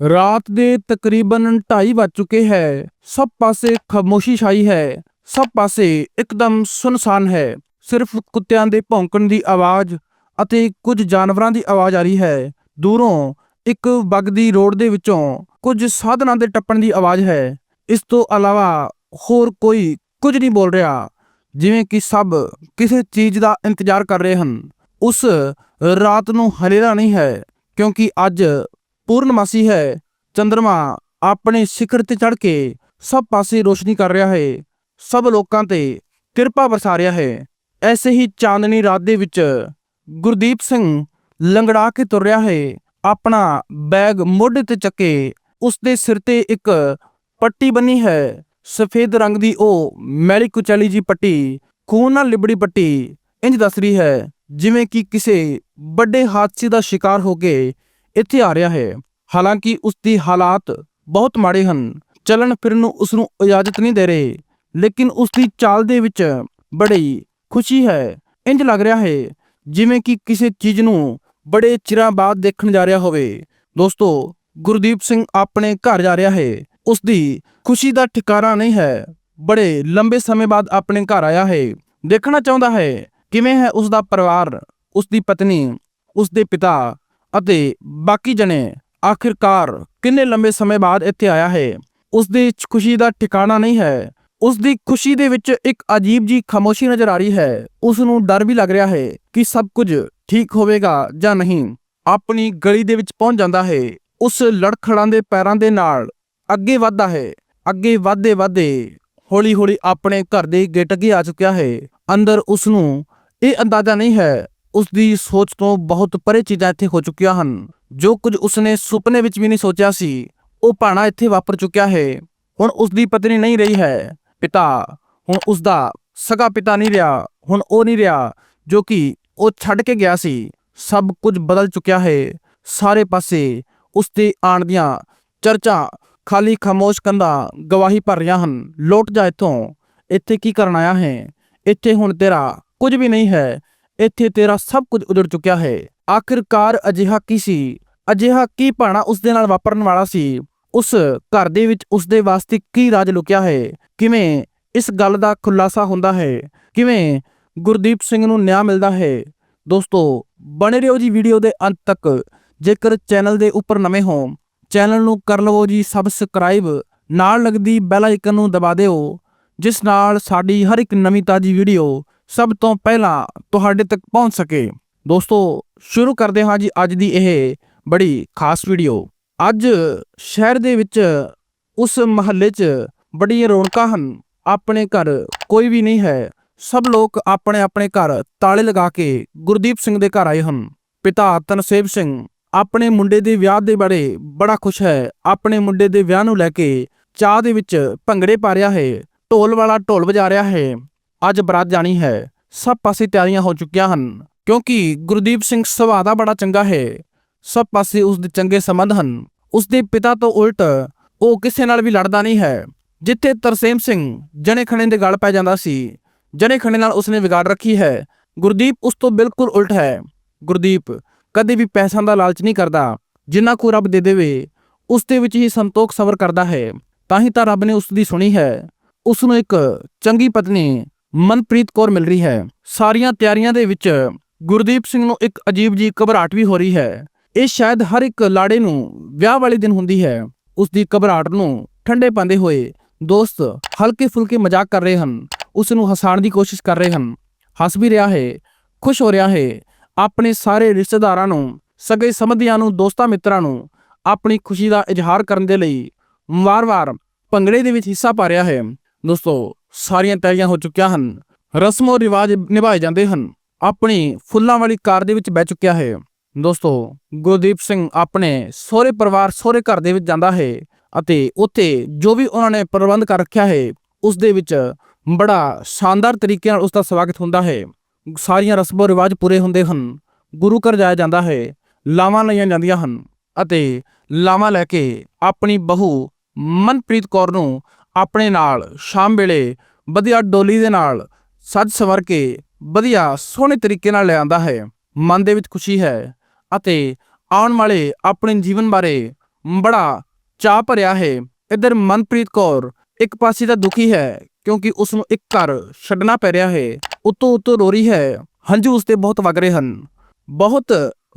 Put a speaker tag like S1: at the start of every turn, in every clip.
S1: ਰਾਤ ਦੇ ਤਕਰੀਬਨ 2:30 ਵੱਜ ਚੁੱਕੇ ਹੈ। ਸਭ ਪਾਸੇ ਖਾਮੋਸ਼ੀ ਛਾਈ ਹੈ। ਸਭ ਪਾਸੇ ਇੱਕਦਮ ਸੁਨਸਾਨ ਹੈ। ਸਿਰਫ ਕੁੱਤਿਆਂ ਦੇ ਭੌਂਕਣ ਦੀ ਆਵਾਜ਼ ਅਤੇ ਕੁਝ ਜਾਨਵਰਾਂ ਦੀ ਆਵਾਜ਼ ਆ ਰਹੀ ਹੈ। ਦੂਰੋਂ ਇੱਕ ਵਗਦੀ ਰੋਡ ਦੇ ਵਿੱਚੋਂ ਕੁਝ ਸਾਧਨਾਂ ਦੇ ਟੱਪਣ ਦੀ ਆਵਾਜ਼ ਹੈ। ਇਸ ਤੋਂ ਇਲਾਵਾ ਹੋਰ ਕੋਈ ਕੁਝ ਨਹੀਂ ਬੋਲ ਰਿਹਾ, ਜਿਵੇਂ ਕਿ ਸਭ ਕਿਸੇ ਚੀਜ਼ ਦਾ ਇੰਤਜ਼ਾਰ ਕਰ ਰਹੇ ਹਨ। ਉਸ ਰਾਤ ਨੂੰ ਹਨੇਰਾ ਨਹੀਂ ਹੈ, ਕਿਉਂਕਿ ਅੱਜ ਪੂਰਨਮਾਸੀ ਹੈ। ਚੰ드ਰਮਾ ਆਪਣੇ ਸਿਖਰ ਤੇ ਚੜ ਕੇ ਸਭ ਪਾਸੇ ਰੋਸ਼ਨੀ ਕਰ ਰਿਹਾ ਹੈ। ਸਭ ਲੋਕਾਂ ਤੇ ਕਿਰਪਾ ਵਰਸਾ ਰਿਹਾ ਹੈ। ਐਸੇ ਹੀ ਚਾਂਦਨੀ ਰਾਤ ਦੇ ਵਿੱਚ ਗੁਰਦੀਪ ਸਿੰਘ ਲੰਗੜਾ ਕੇ ਤੁਰ ਰਿਹਾ ਹੈ। ਆਪਣਾ ਬੈਗ ਮੋਢੇ ਤੇ ਚੱਕੇ ਉਸ ਦੇ ਸਿਰ ਤੇ ਇੱਕ ਪੱਟੀ ਬੰਨੀ ਹੈ। ਸਫੇਦ ਰੰਗ ਦੀ ਉਹ ਮੈਲੀ ਕੁਚੈਲੀ ਜੀ ਪੱਟੀ, ਖੂਨ ਨਾਲ ਲਿਬੜੀ ਪੱਟੀ ਇੰਜ ਦੱਸ ਰਹੀ ਹੈ, ਜਿਵੇਂ ਕਿ ਕਿਸੇ ਵੱਡੇ ਹਾਦਸੇ ਦਾ ਸ਼ਿਕਾਰ ਹੋ ਕੇ ਇੱਥੇ ਆ ਰਿਹਾ ਹੈ। ਹਾਲਾਂਕਿ ਉਸ ਦੀ ਹਾਲਾਤ ਬਹੁਤ ਮਾੜੇ ਹਨ। ਚੱਲਣ ਫਿਰਨ ਨੂੰ ਉਸ ਨੂੰ ਇਜਾਜ਼ਤ ਨਹੀਂ ਦੇ ਰਹੇ, ਲੇਕਿਨ ਉਸ ਦੀ ਚਾਲ ਦੇ ਵਿੱਚ ਬੜੀ ਖੁਸ਼ੀ ਹੈ। ਇੰਜ ਲੱਗ ਰਿਹਾ ਹੈ ਜਿਵੇਂ ਕਿ ਕਿਸੇ ਚੀਜ਼ ਨੂੰ ਬੜੇ ਚਿਰਾਂ ਬਾਅਦ ਦੇਖਣ ਜਾ ਰਿਹਾ ਹੋਵੇ। ਦੋਸਤੋ, ਗੁਰਦੀਪ ਸਿੰਘ ਆਪਣੇ ਘਰ ਜਾ ਰਿਹਾ ਹੈ। ਉਸ ਦੀ ਖੁਸ਼ੀ ਦਾ ਠਿਕਾਣਾ ਨਹੀਂ ਹੈ। ਬੜੇ ਲੰਬੇ ਸਮੇਂ ਬਾਅਦ ਆਪਣੇ ਘਰ ਆਇਆ ਹੈ। ਦੇਖਣਾ ਚਾਹੁੰਦਾ ਹੈ ਕਿਵੇਂ ਹੈ ਉਸ ਦਾ ਪਰਿਵਾਰ ਉਸ ਦੀ ਪਤਨੀ ਉਸ ਦੇ ਪਿਤਾ ਅਤੇ ਬਾਕੀ ਜਣੇ ਆਖਿਰਕਾਰ ਕਿੰਨੇ ਲੰਬੇ ਸਮੇਂ ਬਾਅਦ ਇੱਥੇ ਆਇਆ ਹੈ ਉਸ ਦੀ ਖੁਸ਼ੀ ਦਾ ਠਿਕਾਣਾ ਨਹੀਂ ਹੈ। ਉਸ ਦੀ ਖੁਸ਼ੀ ਦੇ ਵਿੱਚ ਇੱਕ ਅਜੀਬ ਜੀ ਖਾਮੋਸ਼ੀ ਨਜ਼ਰ ਆ ਰਹੀ ਹੈ। ਉਸ ਨੂੰ ਡਰ ਵੀ ਲੱਗ ਰਿਹਾ ਹੈ ਕਿ ਸਭ ਕੁਝ ਠੀਕ ਹੋਵੇਗਾ ਜਾਂ ਨਹੀਂ। ਆਪਣੀ ਗਲੀ ਦੇ ਵਿੱਚ ਪਹੁੰਚ ਜਾਂਦਾ ਹੈ। ਉਸ ਲੜਖੜਾਂ ਦੇ ਪੈਰਾਂ ਦੇ ਨਾਲ ਅੱਗੇ ਵਧਦਾ ਹੈ। ਅੱਗੇ ਵਧਦੇ ਵਧਦੇ ਹੌਲੀ ਹੌਲੀ ਆਪਣੇ ਘਰ ਦੇ ਗੇਟ ਅੱਗੇ ਆ ਚੁੱਕਿਆ ਹੈ। ਅੰਦਰ ਉਸ ਨੂੰ ਇਹ ਅੰਦਾਜ਼ਾ ਨਹੀਂ ਹੈ ਉਸ ਦੀ ਸੋਚ ਤੋਂ ਬਹੁਤ ਪਰੇ ਚੀਜ਼ਾਂ ਇੱਥੇ ਹੋ ਚੁੱਕੀਆਂ ਹਨ। ਜੋ ਕੁਝ ਉਸਨੇ ਸੁਪਨੇ ਵਿੱਚ ਵੀ ਨਹੀਂ ਸੋਚਿਆ ਸੀ, ਉਹ ਭਾਣਾ ਇੱਥੇ ਵਾਪਰ ਚੁੱਕਿਆ ਹੈ। ਹੁਣ ਉਸ ਦੀ ਪਤਨੀ ਨਹੀਂ ਰਹੀ ਹੈ। ਪਿਤਾ, ਹੁਣ ਉਸ ਦਾ ਸਗਾ ਪਿਤਾ ਨਹੀਂ ਰਿਹਾ, ਹੁਣ ਉਹ ਨਹੀਂ ਰਿਹਾ, ਜੋ ਕਿ ਉਹ ਛੱਡ ਕੇ ਗਿਆ ਸੀ। ਸਭ ਕੁਝ ਬਦਲ ਚੁੱਕਿਆ ਹੈ। ਸਾਰੇ ਪਾਸੇ ਉਸ ਦੇ ਆਣ ਦੀਆਂ ਚਰਚਾ ਖਾਲੀ ਖਾਮੋਸ਼ ਕੰਦਾ ਗਵਾਹੀ ਭਰ ਰਹੀਆਂ ਹਨ। ਲੋਟ ਜਾ ਇੱਥੋਂ। ਇੱਥੇ ਕੀ ਕਰਨ ਆਇਆ ਹੈ? ਇੱਥੇ ਹੁਣ ਤੇਰਾ ਕੁਝ ਵੀ ਨਹੀਂ ਹੈ। ਇੱਥੇ ਤੇਰਾ ਸਭ ਕੁਝ ਉਜੜ ਚੁੱਕਿਆ ਹੈ। ਆਖਿਰਕਾਰ ਅਜਿਹਾ ਕੀ ਸੀ? ਅਜਿਹਾ ਕੀ ਭਾਣਾ ਉਸ ਦੇ ਨਾਲ ਵਾਪਰਨ ਵਾਲਾ ਸੀ? ਉਸ ਘਰ ਦੇ ਵਿੱਚ ਉਸ ਦੇ ਵਾਸਤੇ ਕੀ ਰਾਜ ਲੁਕਿਆ ਹੈ? ਕਿਵੇਂ ਇਸ ਗੱਲ ਦਾ ਖੁਲਾਸਾ ਹੁੰਦਾ ਹੈ? ਕਿਵੇਂ ਗੁਰਦੀਪ ਸਿੰਘ ਨੂੰ ਨਿਆਂ ਮਿਲਦਾ ਹੈ? ਦੋਸਤੋ, ਬਣੇ ਰਹੋ ਜੀ ਵੀਡੀਓ ਦੇ ਅੰਤ ਤੱਕ। ਜੇਕਰ ਚੈਨਲ ਦੇ ਉੱਪਰ ਨਵੇਂ ਹੋ, ਚੈਨਲ ਨੂੰ ਕਰ ਲਵੋ ਜੀ ਸਬਸਕ੍ਰਾਈਬ। ਨਾਲ ਲੱਗਦੀ ਬੈਲ ਆਈਕਨ ਨੂੰ ਦਬਾ ਦਿਓ, ਜਿਸ ਨਾਲ ਸਾਡੀ ਹਰ ਇੱਕ ਨਵੀਂ ਤਾਜੀ ਵੀਡੀਓ ਸਭ ਤੋਂ ਪਹਿਲਾਂ ਤੁਹਾਡੇ ਤੱਕ ਪਹੁੰਚ ਸਕੇ। ਦੋਸਤੋ, ਸ਼ੁਰੂ ਕਰਦੇ ਹਾਂ ਜੀ ਅੱਜ ਦੀ ਇਹ ਬੜੀ ਖਾਸ ਵੀਡੀਓ। ਅੱਜ ਸ਼ਹਿਰ ਦੇ ਵਿੱਚ ਉਸ ਮਹੱਲੇ 'ਚ ਬੜੀਆਂ ਰੌਣਕਾਂ ਹਨ। ਆਪਣੇ ਘਰ ਕੋਈ ਵੀ ਨਹੀਂ ਹੈ। ਸਭ ਲੋਕ ਆਪਣੇ ਆਪਣੇ ਘਰ ਤਾਲੇ ਲਗਾ ਕੇ ਗੁਰਦੀਪ ਸਿੰਘ ਦੇ ਘਰ ਆਏ ਹਨ। ਪਿਤਾ ਤਨਸੇਬ ਸਿੰਘ ਆਪਣੇ ਮੁੰਡੇ ਦੇ ਵਿਆਹ ਦੇ ਬਾਰੇ ਬੜਾ ਖੁਸ਼ ਹੈ। ਆਪਣੇ ਮੁੰਡੇ ਦੇ ਵਿਆਹ ਨੂੰ ਲੈ ਕੇ ਚਾਹ ਦੇ ਵਿੱਚ ਭੰਗੜੇ ਪਾ ਰਿਹਾ ਹੈ। ਢੋਲ ਵਾਲਾ ਢੋਲ ਵਜਾ ਰਿਹਾ ਹੈ। ਅੱਜ ਬਰਾਤ ਜਾਣੀ ਹੈ। ਸਭ ਪਾਸੇ ਤਿਆਰੀਆਂ ਹੋ ਚੁੱਕੀਆਂ ਹਨ, ਕਿਉਂਕਿ ਗੁਰਦੀਪ ਸਿੰਘ ਸੁਭਾਅ ਦਾ ਬੜਾ ਚੰਗਾ ਹੈ। ਸਭ ਪਾਸੇ ਉਸ ਦੇ ਚੰਗੇ ਸੰਬੰਧ ਹਨ। ਉਸ ਦੇ ਪਿਤਾ ਤੋਂ ਉਲਟ ਉਹ ਕਿਸੇ ਨਾਲ ਵੀ ਲੜਦਾ ਨਹੀਂ ਹੈ। ਜਿੱਥੇ ਤਰਸੇਮ ਸਿੰਘ ਜਣੇ ਖਣੇ ਦੇ ਗਲ ਪੈ ਜਾਂਦਾ ਸੀ, ਜਣੇ ਖਣੇ ਨਾਲ ਉਸਨੇ ਵਿਗਾੜ ਰੱਖੀ ਹੈ। ਗੁਰਦੀਪ ਉਸ ਤੋਂ ਬਿਲਕੁਲ ਉਲਟ ਹੈ। ਗੁਰਦੀਪ ਕਦੇ ਵੀ ਪੈਸਾ ਦਾ ਲਾਲਚ ਨਹੀਂ ਕਰਦਾ। ਜਿੰਨਾ ਕੋ ਰੱਬ ਦੇ ਦੇਵੇ, ਉਸ ਦੇ ਵਿੱਚ ਹੀ ਸੰਤੋਖ ਸਬਰ ਕਰਦਾ ਹੈ। ਤਾਂ ਹੀ ਤਾਂ ਰੱਬ ਨੇ ਉਸ ਦੀ ਸੁਣੀ ਹੈ। ਉਸ ਨੂੰ ਇੱਕ ਚੰਗੀ ਪਤਨੀ ਮਨਪ੍ਰੀਤ ਕੌਰ ਮਿਲ ਰਹੀ ਹੈ। ਸਾਰੀਆਂ ਤਿਆਰੀਆਂ ਦੇ ਵਿੱਚ ਗੁਰਦੀਪ ਸਿੰਘ ਨੂੰ ਇੱਕ ਅਜੀਬ ਜੀ ਘਬਰਾਹਟ ਵੀ ਹੋ ਰਹੀ ਹੈ। ਇਹ ਸ਼ਾਇਦ ਹਰ ਇੱਕ ਲਾੜੇ ਨੂੰ ਵਿਆਹ ਵਾਲੇ ਦਿਨ ਹੁੰਦੀ ਹੈ। ਉਸ ਦੀ ਘਬਰਾਹਟ ਨੂੰ ਠੰਡੇ ਪਾਉਂਦੇ ਹੋਏ ਦੋਸਤ ਹਲਕੇ ਫੁਲਕੇ ਮਜ਼ਾਕ ਕਰ ਰਹੇ ਹਨ। ਉਸ ਨੂੰ ਹਸਾਉਣ ਦੀ ਕੋਸ਼ਿਸ਼ ਕਰ ਰਹੇ ਹਨ। ਹੱਸ ਵੀ ਰਿਹਾ ਹੈ, ਖੁਸ਼ ਹੋ ਰਿਹਾ ਹੈ। ਆਪਣੇ ਸਾਰੇ ਰਿਸ਼ਤੇਦਾਰਾਂ ਨੂੰ, ਸਗੇ ਸੰਬੰਧੀਆਂ ਨੂੰ, ਦੋਸਤਾਂ ਮਿੱਤਰਾਂ ਨੂੰ ਆਪਣੀ ਖੁਸ਼ੀ ਦਾ ਇਜ਼ਹਾਰ ਕਰਨ ਦੇ ਲਈ ਵਾਰ-ਵਾਰ ਭੰਗੜੇ ਦੇ ਵਿੱਚ ਹਿੱਸਾ ਪਾ ਰਿਹਾ ਹੈ। ਦੋਸਤੋ ਸਾਰੀਆਂ ਤਿਆਰੀਆਂ ਹੋ ਚੁੱਕੀਆਂ ਹਨ। ਰਸਮੋ ਰਿਵਾਜ ਨਿਭਾਏ ਜਾਂਦੇ ਹਨ। ਆਪਣੀ ਫੁੱਲਾਂ ਵਾਲੀ ਕਾਰ ਦੇ ਵਿੱਚ ਬਹਿ ਚੁੱਕਿਆ ਹੈ। ਦੋਸਤੋ, ਗੁਰਦੀਪ ਸਿੰਘ ਆਪਣੇ ਸਹੁਰੇ ਪਰਿਵਾਰ, ਸਹੁਰੇ ਘਰ ਦੇ ਵਿੱਚ ਜਾਂਦਾ ਹੈ ਅਤੇ ਉੱਥੇ ਜੋ ਵੀ ਉਹਨਾਂ ਨੇ ਪ੍ਰਬੰਧ ਕਰ ਰੱਖਿਆ ਹੈ, ਉਸ ਦੇ ਵਿੱਚ ਬੜਾ ਸ਼ਾਨਦਾਰ ਤਰੀਕੇ ਨਾਲ ਉਸ ਦਾ ਸਵਾਗਤ ਹੁੰਦਾ ਹੈ। ਸਾਰੀਆਂ ਰਸਮੋ ਰਿਵਾਜ ਪੂਰੇ ਹੁੰਦੇ ਹਨ। ਗੁਰੂ ਘਰ ਜਾਇਆ ਜਾਂਦਾ ਹੈ, ਲਾਵਾਂ ਲਈਆਂ ਜਾਂਦੀਆਂ ਹਨ ਅਤੇ ਲਾਵਾਂ ਲੈ ਕੇ ਆਪਣੀ ਬਹੂ ਮਨਪ੍ਰੀਤ ਕੌਰ ਨੂੰ ਆਪਣੇ ਨਾਲ, ਸ਼ਾਮ ਵੇਲੇ ਵਧੀਆ ਡੋਲੀ ਦੇ ਨਾਲ, ਸੱਜ ਸਵਰ ਕੇ ਵਧੀਆ ਸੋਹਣੇ ਤਰੀਕੇ ਨਾਲ ਲੈ ਹੈ। ਮਨ ਦੇ ਵਿੱਚ ਖੁਸ਼ੀ ਹੈ ਅਤੇ ਆਉਣ ਵਾਲੇ ਆਪਣੇ ਜੀਵਨ ਬਾਰੇ ਬੜਾ ਚਾਹ ਭਰਿਆ ਹੈ। ਇਧਰ ਮਨਪ੍ਰੀਤ ਕੌਰ ਇੱਕ ਪਾਸੇ ਤਾਂ ਦੁਖੀ ਹੈ ਕਿਉਂਕਿ ਉਸ ਨੂੰ ਇੱਕ ਘਰ ਛੱਡਣਾ ਪੈ ਰਿਹਾ ਹੈ। ਉਤੋਂ ਉਤੋਂ ਰੋ ਰਹੀ ਹੈ। ਹੰਝੂ ਉਸ ਤੇ ਬਹੁਤ ਵਗ ਰਹੇ ਹਨ। ਬਹੁਤ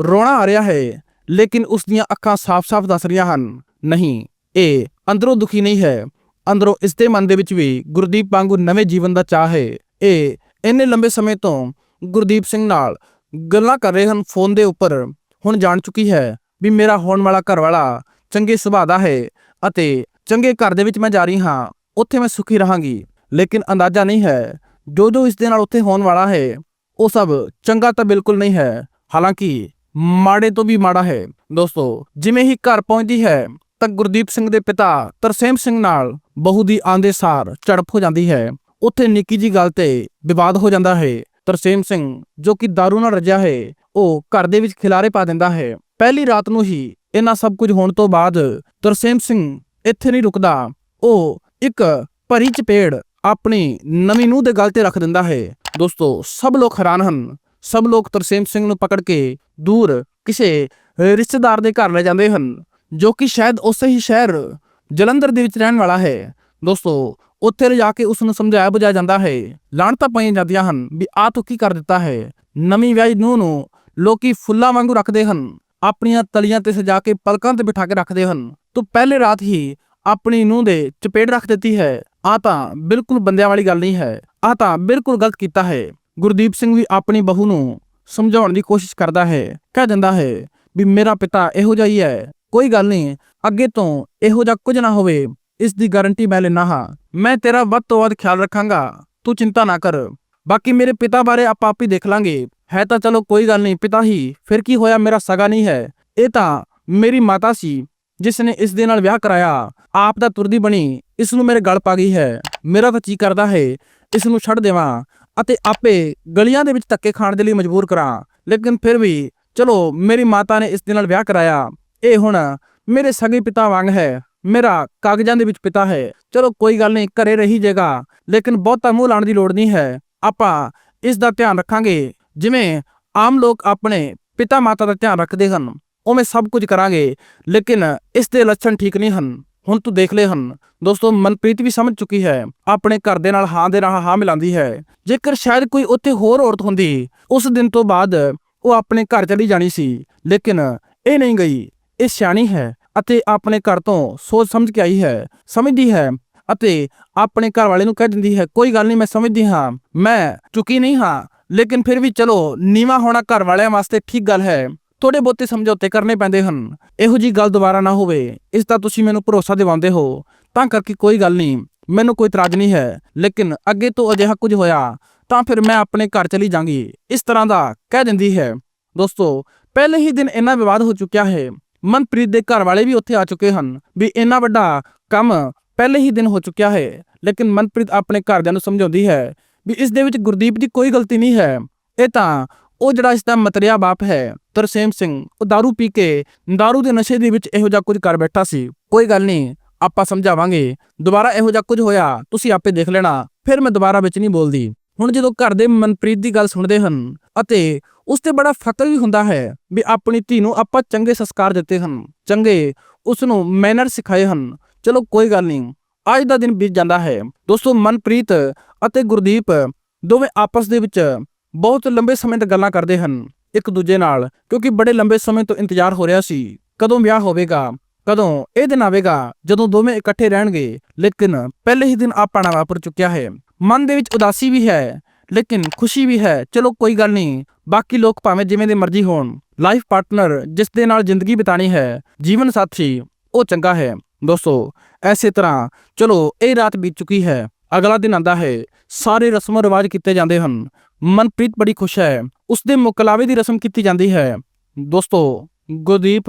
S1: ਰੋਣਾ ਆ ਰਿਹਾ ਹੈ, ਲੇਕਿਨ ਉਸ ਦੀਆਂ ਅੱਖਾਂ ਸਾਫ਼-ਸਾਫ਼ ਦੱਸ ਰਹੀਆਂ ਹਨ। ਨਹੀਂ, ਇਹ ਅੰਦਰੋਂ ਦੁਖੀ ਨਹੀਂ ਹੈ। ਅੰਦਰੋਂ ਇਸ ਦੇ ਮਨ ਦੇ ਵਿੱਚ ਵੀ ਗੁਰਦੀਪ ਵਾਂਗੂ ਨਵੇਂ ਜੀਵਨ ਦਾ ਚਾਹ ਹੈ। ਇਹ ਇੰਨੇ ਲੰਬੇ ਸਮੇਂ ਤੋਂ ਗੁਰਦੀਪ ਸਿੰਘ ਨਾਲ ਗੱਲਾਂ ਕਰ ਰਹੇ ਹਨ। ਫੋਨ ਦੇ ਉੱਪਰ ਹੁਣ ਜਾਣ ਚੁੱਕੀ ਹੈ ਵੀ ਮੇਰਾ ਹੋਣ ਵਾਲਾ ਘਰ ਵਾਲਾ ਚੰਗੇ ਸੁਭਾਅ ਦਾ ਹੈ ਅਤੇ ਚੰਗੇ ਘਰ ਦੇ ਵਿੱਚ ਮੈਂ ਜਾ ਰਹੀ ਹਾਂ, ਉੱਥੇ ਮੈਂ ਸੁਖੀ ਰਹਾਂਗੀ। ਲੇਕਿਨ ਅੰਦਾਜ਼ਾ ਨਹੀਂ ਹੈ ਜੋ ਜੋ ਇਸ ਦੇ ਨਾਲ ਉੱਥੇ ਹੋਣ ਵਾਲਾ ਹੈ, ਉਹ ਸਭ ਚੰਗਾ ਤਾਂ ਬਿਲਕੁਲ ਨਹੀਂ ਹੈ। ਹਾਲਾਂਕਿ ਮਾੜੇ ਤੋਂ ਵੀ ਮਾੜਾ ਹੈ। ਦੋਸਤੋ, ਜਿਵੇਂ ਹੀ ਘਰ ਪਹੁੰਚਦੀ ਹੈ ਤਾਂ ਗੁਰਦੀਪ ਸਿੰਘ ਦੇ ਪਿਤਾ ਤਰਸੇਮ ਸਿੰਘ ਨਾਲ ਬਹੂ ਦੀ ਆਂਦੇ ਸਾਰ ਝੜਪ ਹੋ ਜਾਂਦੀ ਹੈ। ਉੱਥੇ ਨਿੱਕੀ ਜੀ ਗੱਲ ਤੇ ਵਿਵਾਦ ਹੋ ਜਾਂਦਾ ਹੈ। ਤਰਸੇਮ ਸਿੰਘ ਜੋ ਕਿ दारू ਨਾਲ ਰੱਜਿਆ ਹੈ, ਉਹ ਘਰ ਦੇ ਵਿੱਚ ਖਿਲਾਰੇ ਪਾ ਦਿੰਦਾ ਹੈ। ਪਹਿਲੀ ਰਾਤ ਨੂੰ ਹੀ ਇਹਨਾਂ ਸਭ ਕੁਝ ਹੋਣ ਤੋਂ ਬਾਅਦ ਤਰਸੇਮ ਸਿੰਘ ਇੱਥੇ ਨਹੀਂ ਰੁਕਦਾ। ਉਹ ਇੱਕ ਭਰੀ ਚਪੇੜ ਆਪਣੀ ਨਵੀਂ ਨੂੰਹ ਦੇ ਗਲ ਤੇ ਰੱਖ ਦਿੰਦਾ ਹੈ। ਦੋਸਤੋ, ਸਭ ਲੋਕ ਹੈਰਾਨ ਹਨ। ਸਭ ਲੋਕ ਤਰਸੇਮ ਸਿੰਘ ਨੂੰ ਪਕੜ ਕੇ ਦੂਰ ਕਿਸੇ ਰਿਸ਼ਤੇਦਾਰ ਦੇ ਘਰ ਲੈ ਜਾਂਦੇ ਹਨ। ਜੋ ਕਿ ਸ਼ਾਇਦ ਉਸੇ ਹੀ ਸ਼ਹਿਰ ਜਲੰਧਰ ਦੇ ਵਿੱਚ ਰਹਿਣ ਵਾਲਾ ਹੈ। ਦੋਸਤੋ, ਉੱਥੇ ਲਿਜਾ ਕੇ ਉਸ ਨੂੰ ਸਮਝਾਇਆ ਬੁਝਾਇਆ ਜਾਂਦਾ ਹੈ। ਲਾਣਤਾਂ ਪਾਈਆਂ ਜਾਂਦੀਆਂ ਹਨ ਵੀ ਆ ਤੂੰ ਕੀ ਕਰ ਦਿੱਤਾ ਹੈ? ਨਵੀਂ ਵਿਆਹੀ ਨੂੰਹ ਨੂੰ ਲੋਕੀ ਫੁੱਲਾਂ ਵਾਂਗੂ ਰੱਖਦੇ ਹਨ। ਆਪਣੀਆਂ ਤਲੀਆਂ ਤੇ ਸਜਾ ਕੇ ਪਲਕਾਂ ਤੇ ਬਿਠਾ ਕੇ ਰੱਖਦੇ ਹਨ। ਤੂੰ ਪਹਿਲੇ ਰਾਤ ਹੀ ਆਪਣੀ ਨੂੰਹ ਦੇ ਚਪੇੜ ਰੱਖ ਦਿੱਤੀ ਹੈ। ਆ ਤਾਂ ਬਿਲਕੁਲ ਬੰਦਿਆਂ ਵਾਲੀ ਗੱਲ ਨਹੀਂ ਹੈ। ਆ ਤਾਂ ਬਿਲਕੁਲ ਗਲਤ ਕੀਤਾ ਹੈ। ਗੁਰਦੀਪ ਸਿੰਘ ਵੀ ਆਪਣੀ ਬਹੂ ਨੂੰ ਸਮਝਾਉਣ ਦੀ ਕੋਸ਼ਿਸ਼ ਕਰਦਾ ਹੈ। ਕਹਿ ਦਿੰਦਾ ਹੈ ਵੀ ਮੇਰਾ ਪਿਤਾ ਇਹੋ ਜਿਹਾ ਹੀ ਹੈ। ਕੋਈ ਗੱਲ ਨਹੀਂ। ਅੱਗੇ ਤੋਂ ਇਹੋ ਜਿਹਾ ਕੁਝ ਨਾ ਹੋਵੇ, ਇਸ ਦੀ ਗਾਰੰਟੀ ਮੈਂ ਲੈਣਾ ਹਾਂ। ਮੈਂ ਤੇਰਾ ਵੱਧ ਤੋਂ ਵੱਧ ਖਿਆਲ ਰੱਖਾਂਗਾ। ਤੂੰ ਚਿੰਤਾ ਨਾ ਕਰ। ਬਾਕੀ ਮੇਰੇ ਪਿਤਾ ਬਾਰੇ ਆਪਾਂ ਆਪ ਹੀ ਦੇਖ ਲਾਂਗੇ। ਹੈ ਤਾਂ ਚਲੋ ਕੋਈ ਗੱਲ ਨਹੀਂ, ਪਿਤਾ ਹੀ। ਫਿਰ ਕੀ ਹੋਇਆ, ਮੇਰਾ ਸਗਾ ਨਹੀਂ ਹੈ। ਇਹ ਤਾਂ ਮੇਰੀ ਮਾਤਾ ਸੀ, ਜਿਸ ਨੇ ਇਸ ਦੇ ਨਾਲ ਵਿਆਹ ਕਰਾਇਆ। ਆਪ ਦਾ ਤੁਰਦੀ ਬਣੀ। ਇਸ ਨੂੰ ਮੇਰੇ ਗਲ ਪਾ ਗਈ ਹੈ। ਮੇਰਾ ਤਾਂ ਜੀ ਕਰਦਾ ਹੈ। ਇਸ ਨੂੰ ਛੱਡ ਦੇਵਾਂ ਅਤੇ ਆਪੇ ਗਲੀਆਂ ਦੇ ਵਿੱਚ ਧੱਕੇ ਖਾਣ ਦੇ ਲਈ ਮਜਬੂਰ ਕਰਾਂ। ਲੇਕਿਨ ਫਿਰ ਵੀ, ਚਲੋ, ਮੇਰੀ ਮਾਤਾ ਨੇ ਇਸ ਦੇ ਨਾਲ ਵਿਆਹ ਕਰਾਇਆ। ਇਹ ਹੁਣ ਮੇਰੇ ਸਗੇ ਪਿਤਾ ਵਾਂਗ ਹੈ, ਮੇਰਾ ਕਾਗਜ਼ਾਂ ਦੇ ਵਿੱਚ ਪਿਤਾ ਹੈ। ਚਲੋ ਕੋਈ ਗੱਲ ਨਹੀਂ, ਘਰੇ ਰਹੀ ਜੇਗਾ, ਲੇਕਿਨ ਬਹੁਤਾ ਮੂੰਹ ਲਾਣ ਦੀ ਲੋੜ ਨਹੀਂ ਹੈ। ਆਪਾਂ ਇਸ ਦਾ ਧਿਆਨ ਰੱਖਾਂਗੇ। ਜਿਵੇਂ ਆਮ ਲੋਕ ਆਪਣੇ ਪਿਤਾ ਮਾਤਾ ਦਾ ਧਿਆਨ ਰੱਖਦੇ ਹਨ, ਉਵੇਂ ਸਭ ਕੁਝ ਕਰਾਂਗੇ, ਲੇਕਿਨ ਇਸ ਦੇ ਲੱਛਣ ਠੀਕ ਨਹੀਂ ਹਨ। ਹੁਣ ਤੂੰ ਦੇਖ ਲੈ ਹਨ। ਦੋਸਤੋ, ਮਨਪ੍ਰੀਤ ਵੀ ਸਮਝ ਚੁੱਕੀ ਹੈ, ਆਪਣੇ ਘਰ ਦੇ ਨਾਲ ਹਾਂ ਦੇ ਨਾਲ ਹਾਂ ਮਿਲਾਉਂਦੀ ਹੈ। ਜੇਕਰ ਸ਼ਾਇਦ ਕੋਈ ਉੱਥੇ ਹੋਰ ਔਰਤ ਹੁੰਦੀ, ਉਸ ਦਿਨ ਤੋਂ ਬਾਅਦ ਉਹ ਆਪਣੇ ਘਰ ਚਲੀ ਜਾਣੀ ਸੀ, ਲੇਕਿਨ ਇਹ ਨਹੀਂ ਗਈ। ਇਹ ਸਿਆਣੀ ਹੈ ਅਤੇ ਆਪਣੇ ਘਰ ਤੋਂ ਸੋਚ ਸਮਝ ਕੇ ਆਈ ਹੈ, ਸਮਝਦੀ ਹੈ ਅਤੇ ਆਪਣੇ ਘਰ ਵਾਲੇ ਨੂੰ ਕਹਿ ਦਿੰਦੀ ਹੈ, ਕੋਈ ਗੱਲ ਨਹੀਂ, ਮੈਂ ਸਮਝਦੀ ਹਾਂ, ਮੈਂ ਚੁੱਕੀ ਨਹੀਂ ਹਾਂ, ਲੇਕਿਨ ਫਿਰ ਵੀ ਚਲੋ, ਨੀਵਾ ਹੋਣਾ ਘਰ ਵਾਲਿਆਂ ਵਾਸਤੇ ਠੀਕ ਗੱਲ ਹੈ। ਥੋੜੇ ਬਹੁਤੇ ਸਮਝੌਤੇ ਕਰਨੇ ਪੈਂਦੇ ਹਨ। ਇਹੋ ਜੀ ਗੱਲ ਦੁਬਾਰਾ ਨਾ ਹੋਵੇ, ਇਸ ਦਾ ਤੁਸੀਂ ਮੈਨੂੰ ਭਰੋਸਾ ਦਿਵਾਉਂਦੇ ਹੋ। ਤਾਂ ਕਰਕੇ ਕੋਈ ਗੱਲ ਨਹੀਂ, ਮੈਨੂੰ ਕੋਈ ਇਤਰਾਜ਼ ਨਹੀਂ ਹੈ, ਲੇਕਿਨ ਅੱਗੇ ਤੋਂ ਅਜਿਹਾ ਕੁਝ ਹੋਇਆ, ਤਾਂ ਫਿਰ ਮੈਂ ਆਪਣੇ ਘਰ ਚਲੀ ਜਾਂਗੀ। ਇਸ ਤਰ੍ਹਾਂ ਦਾ ਕਹਿ ਦਿੰਦੀ ਹੈ। ਦੋਸਤੋ, ਪਹਿਲੇ ਹੀ ਦਿਨ ਇੰਨਾ ਵਿਵਾਦ ਹੋ ਚੁੱਕਿਆ ਹੈ ਮਨਪ੍ਰੀਤ ਦੇ ਘਰ ਵਾਲੇ ਵੀ ਉੱਥੇ ਆ ਚੁੱਕੇ ਹਨ ਵੀ ਇੰਨਾ ਵੱਡਾ ਕੰਮ ਪਹਿਲੇ ਹੀ ਦਿਨ ਹੋ ਚੁੱਕਿਆ ਹੈ ਲੇਕਿਨ ਮਨਪ੍ਰੀਤ ਆਪਣੇ ਘਰਦਿਆਂ ਨੂੰ ਸਮਝਾਉਂਦੀ ਹੈ ਵੀ ਇਸ ਦੇ ਵਿੱਚ ਗੁਰਦੀਪ ਦੀ ਕੋਈ ਗਲਤੀ ਨਹੀਂ ਹੈ ਇਹ ਤਾਂ ਉਹ ਜਿਹੜਾ ਇਸ ਦਾ ਮਤਰਿਆ ਬਾਪ ਹੈ ਤਰਸੇਮ ਸਿੰਘ ਉਹ दारू ਪੀ ਕੇ दारू ਦੇ ਨਸ਼ੇ ਦੇ ਵਿੱਚ ਇਹੋ ਜਿਹਾ ਕੁਝ ਕਰ ਬੈਠਾ ਸੀ ਕੋਈ ਗੱਲ ਨਹੀਂ ਆਪਾਂ ਸਮਝਾਵਾਂਗੇ ਦੁਬਾਰਾ ਇਹੋ ਜਿਹਾ ਕੁਝ ਹੋਇਆ ਤੁਸੀਂ ਆਪੇ ਦੇਖ ਲੈਣਾ ਫਿਰ ਮੈਂ ਦੁਬਾਰਾ ਵਿੱਚ ਨਹੀਂ ਬੋਲਦੀ ਹੁਣ ਜਦੋਂ ਘਰ ਦੇ ਮਨਪ੍ਰੀਤ ਦੀ ਗੱਲ ਸੁਣਦੇ ਹਨ ਅਤੇ ਉਸ ਤੇ ਬੜਾ ਫਕਰ ਵੀ ਹੁੰਦਾ ਹੈ ਵੀ ਆਪਣੀ ਧੀ ਨੂੰ ਆਪਾਂ ਚੰਗੇ ਸੰਸਕਾਰ ਦਿੱਤੇ ਹਨ, ਚੰਗੇ ਉਸ ਨੂੰ ਮੈਨਰ ਸਿਖਾਏ ਹਨ, ਚਲੋ ਕੋਈ ਗੱਲ ਨਹੀਂ, ਅੱਜ ਦਾ ਦਿਨ ਬੀਤ ਜਾਂਦਾ ਹੈ। ਦੋਸਤੋ, ਮਨਪ੍ਰੀਤ ਅਤੇ ਗੁਰਦੀਪ ਦੋਵੇਂ ਆਪਸ ਦੇ ਵਿੱਚ ਬਹੁਤ ਲੰਬੇ ਸਮੇਂ ਤੱਕ ਗੱਲਾਂ ਕਰਦੇ ਹਨ, ਇੱਕ ਦੂਜੇ ਨਾਲ, ਕਿਉਂਕਿ ਬੜੇ ਲੰਬੇ ਸਮੇਂ ਤੋਂ ਇੰਤਜ਼ਾਰ ਹੋ ਰਿਹਾ ਸੀ, ਕਦੋਂ ਵਿਆਹ ਹੋਵੇਗਾ, ਕਦੋਂ ਇਹ ਦਿਨ ਆਵੇਗਾ, ਜਦੋਂ ਦੋਵੇਂ ਇਕੱਠੇ ਰਹਿਣਗੇ, ਲੇਕਿਨ ਪਹਿਲੇ ਹੀ ਦਿਨ ਆਪਾਣਾ ਵਾਪਰ ਚੁੱਕਿਆ ਹੈ। ਮਨ ਦੇ ਵਿੱਚ ਉਦਾਸੀ ਵੀ ਹੈ, ਲੇਕਿਨ ਖੁਸ਼ੀ ਵੀ ਹੈ। ਚਲੋ ਕੋਈ ਗੱਲ ਨਹੀਂ, ਬਾਕੀ ਲੋਕ ਭਾਵੇਂ ਜਿਵੇਂ ਦੇ ਮਰਜ਼ੀ ਹੋਣ। ਲਾਈਫ ਪਾਰਟਨਰ ਜਿਸ ਦੇ ਨਾਲ ਜ਼ਿੰਦਗੀ ਬਿਤਾਣੀ ਹੈ, ਜੀਵਨ ਸਾਥੀ, ਉਹ ਚੰਗਾ ਹੈ। ਦੋਸਤੋ, ਐਸੇ ਤਰ੍ਹਾਂ, ਚਲੋ, ਇਹ ਰਾਤ ਬੀਤ ਚੁੱਕੀ ਹੈ। ਅਗਲਾ ਦਿਨ ਆਂਦਾ ਹੈ। ਸਾਰੇ ਰਸਮ ਰਿਵਾਜ ਕੀਤੇ ਜਾਂਦੇ ਹਨ। ਮਨਪ੍ਰੀਤ ਬੜੀ ਖੁਸ਼ ਹੈ। ਉਸ ਦੇ ਮੁਕਲਾਵੇ ਦੀ ਰਸਮ ਕੀਤੀ ਜਾਂਦੀ ਹੈ। ਦੋਸਤੋ, ਗੁਰਦੀਪ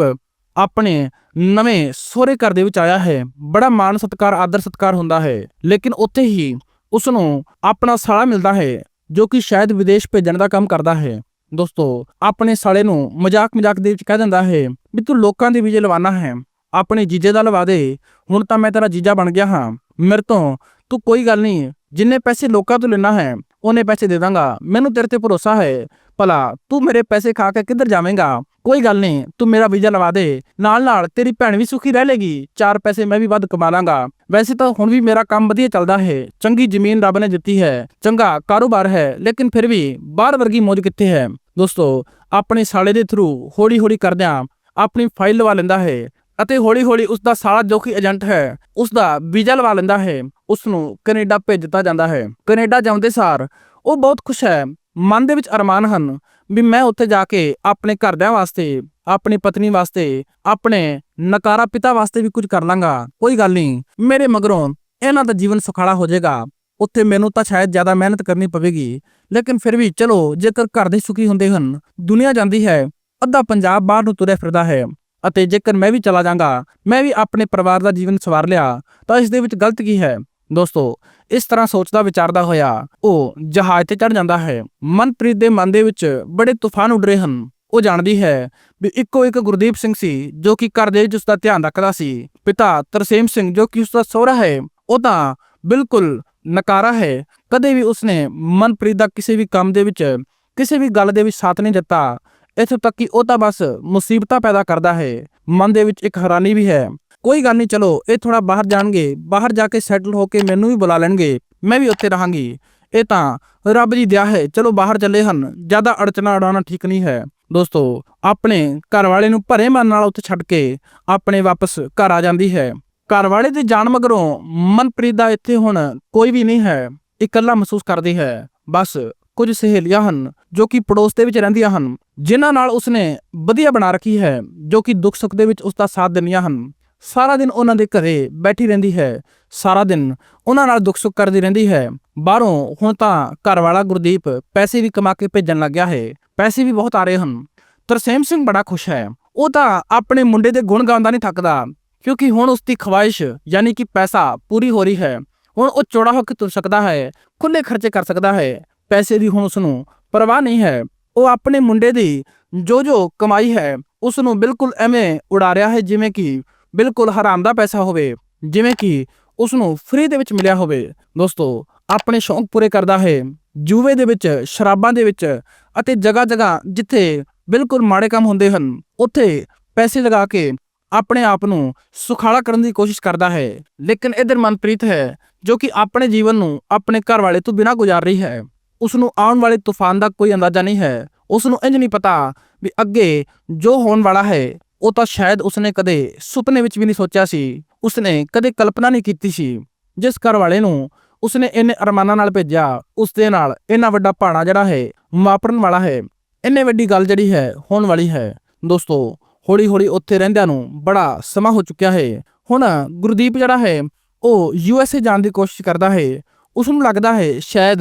S1: ਆਪਣੇ ਨਵੇਂ ਸਹੁਰੇ ਘਰ ਦੇ ਵਿੱਚ ਆਇਆ ਹੈ। ਬੜਾ ਮਾਣ, ਸਤਕਾਰ, ਆਦਰ, ਸਤਕਾਰ ਹੁੰਦਾ ਹੈ। ਲੇਕਿਨ ਉੱਥੇ ਹੀ ਉਸ ਨੂੰ ਆਪਣਾ ਸਾਲਾ ਮਿਲਦਾ ਹੈ, ਜੋ ਕਿ ਸ਼ਾਇਦ ਵਿਦੇਸ਼ ਭੇਜਣ ਦਾ ਕੰਮ ਕਰਦਾ ਹੈ। ਦੋਸਤੋ, ਆਪਣੇ ਸਾਲੇ ਨੂੰ ਮਜ਼ਾਕ ਮਜ਼ਾਕ ਦੇ ਵਿੱਚ ਕਹਿ ਦਿੰਦਾ ਹੈ ਵੀ ਤੂੰ ਲੋਕਾਂ ਦੇ ਵੀਜ਼ੇ ਲਵਾਨਾ ਹੈ, ਆਪਣੇ ਜੀਜੇ ਦਾ ਲਵਾ ਦੇ, ਹੁਣ ਤਾਂ ਮੈਂ ਤੇਰਾ ਜੀਜਾ ਬਣ ਗਿਆ ਹਾਂ। ਮੇਰੇ ਤੋਂ ਤੂੰ ਕੋਈ ਗੱਲ ਨਹੀਂ, ਜਿੰਨੇ ਪੈਸੇ ਲੋਕਾਂ ਤੋਂ ਲੈਣਾ ਹੈ, ਉਹਨੇ ਪੈਸੇ ਦੇ ਦਾਂਗਾ। ਮੈਨੂੰ ਤੇਰੇ ਤੇ ਭਰੋਸਾ ਹੈ, ਭਲਾ ਤੂੰ ਮੇਰੇ ਪੈਸੇ ਖਾ ਕੇ ਕਿੱਧਰ ਜਾਵੇਂਗਾ? ਕੋਈ ਗੱਲ ਨਹੀਂ, ਤੂੰ ਮੇਰਾ ਵੀਜ਼ਾ ਲਵਾ ਦੇ। ਨਾਲ ਨਾਲ ਤੇਰੀ ਭੈਣ ਵੀ ਸੁਖੀ ਰਹਿ ਲੇਗੀ। ਚਾਰ ਪੈਸੇ ਮੈਂ ਵੀ ਵੱਧ ਕਮਾ ਲਾਂਗਾ। ਵੈਸੇ ਤਾਂ ਹੁਣ ਵੀ ਮੇਰਾ ਕੰਮ ਵਧੀਆ ਚੱਲਦਾ ਹੈ। ਚੰਗੀ ਜ਼ਮੀਨ ਰੱਬ ਨੇ ਦਿੱਤੀ ਹੈ। ਚੰਗਾ ਕਾਰੋਬਾਰ ਹੈ, ਲੇਕਿਨ ਫਿਰ ਵੀ ਬਾਹਰ ਵਰਗੀ ਮੌਜ ਕਿੱਥੇ ਹੈ? ਦੋਸਤੋ, ਆਪਣੇ ਸਾਲੇ ਦੇ ਥਰੂ ਹੌਲੀ ਹੌਲੀ ਕਰਦਿਆਂ ਆਪਣੀ ਫਾਈਲ ਲਵਾ ਲੈਂਦਾ ਹੈ ਅਤੇ ਹੌਲੀ ਹੌਲੀ ਉਸ ਦਾ ਸਾਲਾ ਜੋ ਕਿ ਏਜੰਟ ਹੈ ਉਸ ਦਾ ਵੀਜ਼ਾ ਲਵਾ ਲੈਂਦਾ ਹੈ। ਉਸ ਨੂੰ ਕੈਨੇਡਾ ਭੇਜ ਦਿੱਤਾ ਜਾਂਦਾ ਹੈ। ਕੈਨੇਡਾ ਜਾਂਦੇ ਸਾਰ ਉਹ ਬਹੁਤ ਖੁਸ਼ ਹੈ। ਮਨ ਦੇ ਵਿੱਚ ਅਰਮਾਨ ਹਨ। ਵੀ ਮੈਂ ਉੱਥੇ ਜਾ ਕੇ ਆਪਣੇ ਘਰਦਿਆਂ ਵਾਸਤੇ, ਆਪਣੀ ਪਤਨੀ ਵਾਸਤੇ, ਆਪਣੇ ਨਕਾਰਾ ਪਿਤਾ ਵਾਸਤੇ ਵੀ ਕੁਝ ਕਰ ਲਾਂਗਾ। ਕੋਈ ਗੱਲ ਨਹੀਂ, ਮੇਰੇ ਮਗਰੋਂ ਇਹਨਾਂ ਦਾ ਜੀਵਨ ਸੁਖਾਲਾ ਹੋ ਜਾਏਗਾ। ਉੱਥੇ ਮੈਨੂੰ ਤਾਂ ਸ਼ਾਇਦ ਜ਼ਿਆਦਾ ਮਿਹਨਤ ਕਰਨੀ ਪਵੇਗੀ। ਲੇਕਿਨ ਫਿਰ ਵੀ ਚਲੋ, ਜੇਕਰ ਘਰ ਦੇ ਸੁਖੀ ਹੁੰਦੇ ਹਨ, ਦੁਨੀਆ ਜਾਂਦੀ ਹੈ, ਅੱਧਾ ਪੰਜਾਬ ਬਾਹਰ ਨੂੰ ਤੁਰਿਆ ਫਿਰਦਾ ਹੈ। ਅਤੇ ਜੇਕਰ ਮੈਂ ਵੀ ਚਲਾ ਜਾਵਾਂਗਾ ਮੈਂ ਵੀ ਆਪਣੇ ਪਰਿਵਾਰ ਦਾ ਜੀਵਨ ਸਵਾਰ ਲਿਆ, ਤਾਂ ਇਸ ਦੇ ਵਿੱਚ ਗਲਤ ਕੀ ਹੈ? ਦੋਸਤੋ ਇਸ ਤਰ੍ਹਾਂ ਸੋਚਦਾ ਵਿਚਾਰਦਾ ਹੋਇਆ ਉਹ ਜਹਾਜ਼ ਤੇ ਚੜ ਜਾਂਦਾ ਹੈ। ਮਨਪ੍ਰੀਤ ਦੇ ਮਨ ਦੇ ਵਿੱਚ ਬੜੇ ਤੂਫਾਨ ਉੱਡ ਰਹੇ ਹਨ। ਉਹ ਜਾਣਦੀ ਹੈ ਵੀ ਇੱਕੋ ਇੱਕ ਗੁਰਦੀਪ ਸਿੰਘ ਸੀ, ਜੋ ਕਿ ਘਰ ਦੇ ਵਿੱਚ ਉਸ ਦਾ ਧਿਆਨ ਰੱਖਦਾ ਸੀ। ਪਿਤਾ ਤਰਸੇਮ ਸਿੰਘ, ਜੋ ਕਿ ਉਸ ਦਾ ਸਹੁਰਾ ਹੈ, ਉਹ ਤਾਂ ਬਿਲਕੁਲ ਨਕਾਰਾ ਹੈ। ਕਦੇ ਵੀ ਉਸਨੇ ਮਨਪ੍ਰੀਤ ਦਾ ਕਿਸੇ ਵੀ ਕੰਮ ਦੇ ਵਿੱਚ, ਕਿਸੇ ਵੀ ਗੱਲ ਦੇ ਵਿੱਚ ਸਾਥ ਨਹੀਂ ਦਿੱਤਾ। ਇੱਥੋਂ ਤੱਕ ਕਿ ਉਹ ਤਾਂ ਬਸ ਮੁਸੀਬਤਾਂ ਪੈਦਾ ਕਰਦਾ ਹੈ। ਮਨ ਦੇ ਵਿੱਚ ਇੱਕ ਹੈਰਾਨੀ ਵੀ ਹੈ ਕੋਈ ਗੱਲ ਨਹੀਂ, ਚਲੋ, ਇਹ ਥੋੜਾ ਬਾਹਰ ਜਾਣਗੇ, ਬਾਹਰ ਜਾ ਕੇ ਸੈਟਲ ਹੋ ਕੇ ਮੈਨੂੰ ਵੀ ਬੁਲਾ ਲੈਣਗੇ, ਮੈਂ ਵੀ ਉੱਥੇ ਰਹਾਂਗੀ। ਇਹ ਤਾਂ ਰੱਬ ਦੀ ਦਇਆ ਹੈ, ਚਲੋ ਬਾਹਰ ਚੱਲੇ ਹਨ, ਜ਼ਿਆਦਾ ਅੜਚਣਾ ਅੜਾਉਣਾ ਠੀਕ ਨਹੀਂ ਹੈ। ਦੋਸਤੋ, ਆਪਣੇ ਘਰ ਵਾਲੇ ਨੂੰ ਭਰੇ ਮਨ ਨਾਲ ਉੱਥੇ ਛੱਡ ਕੇ ਆਪਣੇ ਵਾਪਸ ਘਰ ਆ ਜਾਂਦੀ ਹੈ। ਘਰ ਵਾਲੇ ਦੇ ਜਾਣ ਮਗਰੋਂ ਮਨਪ੍ਰੀਤ ਦਾ ਇੱਥੇ ਹੁਣ ਕੋਈ ਵੀ ਨਹੀਂ ਹੈ, ਇਕੱਲਾ ਮਹਿਸੂਸ ਕਰਦੀ ਹੈ। ਬਸ ਕੁਝ ਸਹੇਲੀਆਂ ਹਨ, ਜੋ ਕਿ ਪੜੋਸ ਦੇ ਵਿੱਚ ਰਹਿੰਦੀਆਂ ਹਨ, ਜਿਨ੍ਹਾਂ ਨਾਲ ਉਸਨੇ ਵਧੀਆ ਬਣਾ ਰੱਖੀ ਹੈ, ਜੋ ਕਿ ਦੁੱਖ ਸੁੱਖ ਦੇ ਵਿੱਚ ਉਸ ਦਾ ਸਾਥ ਦਿੰਦੀਆਂ ਹਨ। ਸਾਰਾ ਦਿਨ ਉਹਨਾਂ ਦੇ ਘਰੇ ਬੈਠੀ ਰਹਿੰਦੀ ਹੈ, ਸਾਰਾ ਦਿਨ ਉਹਨਾਂ ਨਾਲ ਦੁੱਖ ਸੁੱਖ ਕਰਦੀ ਰਹਿੰਦੀ ਹੈ। ਬਾਹਰੋਂ ਹੁਣ ਤਾਂ ਘਰ ਵਾਲਾ ਗੁਰਦੀਪ ਪੈਸੇ ਵੀ ਕਮਾ ਕੇ ਭੇਜਣ ਲੱਗਿਆ ਹੈ, ਪੈਸੇ ਵੀ ਬਹੁਤ ਆ ਰਹੇ ਹਨ। ਤਰਸੇਮ ਸਿੰਘ ਬੜਾ ਖੁਸ਼ ਹੈ। ਉਹ ਤਾਂ ਆਪਣੇ ਮੁੰਡੇ ਦੇ ਗੁਣ ਗਾਉਂਦਾ ਨਹੀਂ ਥੱਕਦਾ, ਕਿਉਂਕਿ ਹੁਣ ਉਸ ਦੀ ਖਵਾਇਸ਼ ਯਾਨੀ ਕਿ ਪੈਸਾ ਪੂਰੀ ਹੋ ਰਹੀ ਹੈ। ਹੁਣ ਉਹ ਚੌੜਾ ਹੋ ਕੇ ਤੁਰ ਸਕਦਾ ਹੈ ਖੁੱਲੇ ਖਰਚੇ ਕਰ ਸਕਦਾ ਹੈ। ਪੈਸੇ ਦੀ ਹੁਣ ਉਸ ਨੂੰ ਪਰਵਾਹ ਨਹੀਂ ਹੈ। ਉਹ ਆਪਣੇ ਮੁੰਡੇ ਦੀ ਜੋ ਜੋ ਕਮਾਈ ਹੈ ਉਸ ਨੂੰ ਬਿਲਕੁਲ ਐਵੇਂ ਉਡਾ ਰਿਹਾ ਹੈ, ਜਿਵੇਂ ਕਿ ਬਿਲਕੁਲ ਹਰਾਮ ਦਾ ਪੈਸਾ ਹੋਵੇ, ਜਿਵੇਂ ਕਿ ਉਸ ਨੂੰ ਫ੍ਰੀ ਦੇ ਵਿੱਚ ਮਿਲਿਆ ਹੋਵੇ। ਦੋਸਤੋ, ਆਪਣੇ ਸ਼ੌਂਕ ਪੂਰੇ ਕਰਦਾ ਹੈ। ਜੂਵੇ ਦੇ ਵਿੱਚ, ਸ਼ਰਾਬਾਂ ਦੇ ਵਿੱਚ ਅਤੇ ਜਗ੍ਹਾ ਜਗ੍ਹਾ ਜਿੱਥੇ ਬਿਲਕੁਲ ਮਾੜੇ ਕੰਮ ਹੁੰਦੇ ਹਨ, ਉੱਥੇ ਪੈਸੇ ਲਗਾ ਕੇ ਆਪਣੇ ਆਪ ਨੂੰ ਸੁਖਾਲਾ ਕਰਨ ਦੀ ਕੋਸ਼ਿਸ਼ ਕਰਦਾ ਹੈ। ਲੇਕਿਨ ਇਧਰ ਮਨਪ੍ਰੀਤ ਹੈ, ਜੋ ਕਿ ਆਪਣੇ ਜੀਵਨ ਨੂੰ ਆਪਣੇ ਘਰ ਵਾਲੇ ਤੋਂ ਬਿਨਾਂ ਗੁਜ਼ਾਰ ਰਹੀ ਹੈ। ਉਸ ਨੂੰ ਆਉਣ ਵਾਲੇ ਤੂਫਾਨ ਦਾ ਕੋਈ ਅੰਦਾਜ਼ਾ ਨਹੀਂ ਹੈ। ਉਸ ਨੂੰ ਇੰਜ ਨਹੀਂ ਪਤਾ ਵੀ ਅੱਗੇ ਜੋ ਹੋਣ ਵਾਲਾ ਹੈ। ਉਹ ਤਾਂ ਸ਼ਾਇਦ ਉਸਨੇ ਕਦੇ ਸੁਪਨੇ ਵਿੱਚ ਵੀ ਨਹੀਂ ਸੋਚਿਆ ਸੀ। ਉਸਨੇ ਕਦੇ ਕਲਪਨਾ ਨਹੀਂ ਕੀਤੀ ਸੀ। ਜਿਸ ਘਰ ਵਾਲੇ ਨੂੰ ਉਸਨੇ ਇੰਨੇ ਅਰਮਾਨਾਂ ਨਾਲ ਭੇਜਿਆ ਉਸ ਦੇ ਨਾਲ ਇੰਨਾ ਵੱਡਾ ਪਾਣਾ ਜਿਹੜਾ ਹੈ, ਵਾਪਰਨ ਵਾਲਾ ਹੈ, ਇੰਨੇ ਵੱਡੀ ਗੱਲ ਜਿਹੜੀ ਹੈ, ਹੋਣ ਵਾਲੀ ਹੈ। ਦੋਸਤੋ ਹੌਲੀ ਹੌਲੀ ਉੱਥੇ ਰਹਿੰਦਿਆਂ ਨੂੰ ਬੜਾ ਸਮਾਂ ਹੋ ਚੁੱਕਿਆ ਹੈ। ਹੁਣ ਗੁਰਦੀਪ ਜਿਹੜਾ ਹੈ, ਉਹ ਯੂ ਐੱਸ ਏ ਜਾਣ ਦੀ ਕੋਸ਼ਿਸ਼ ਕਰਦਾ ਹੈ। ਉਸ ਨੂੰ ਲੱਗਦਾ ਹੈ, ਸ਼ਾਇਦ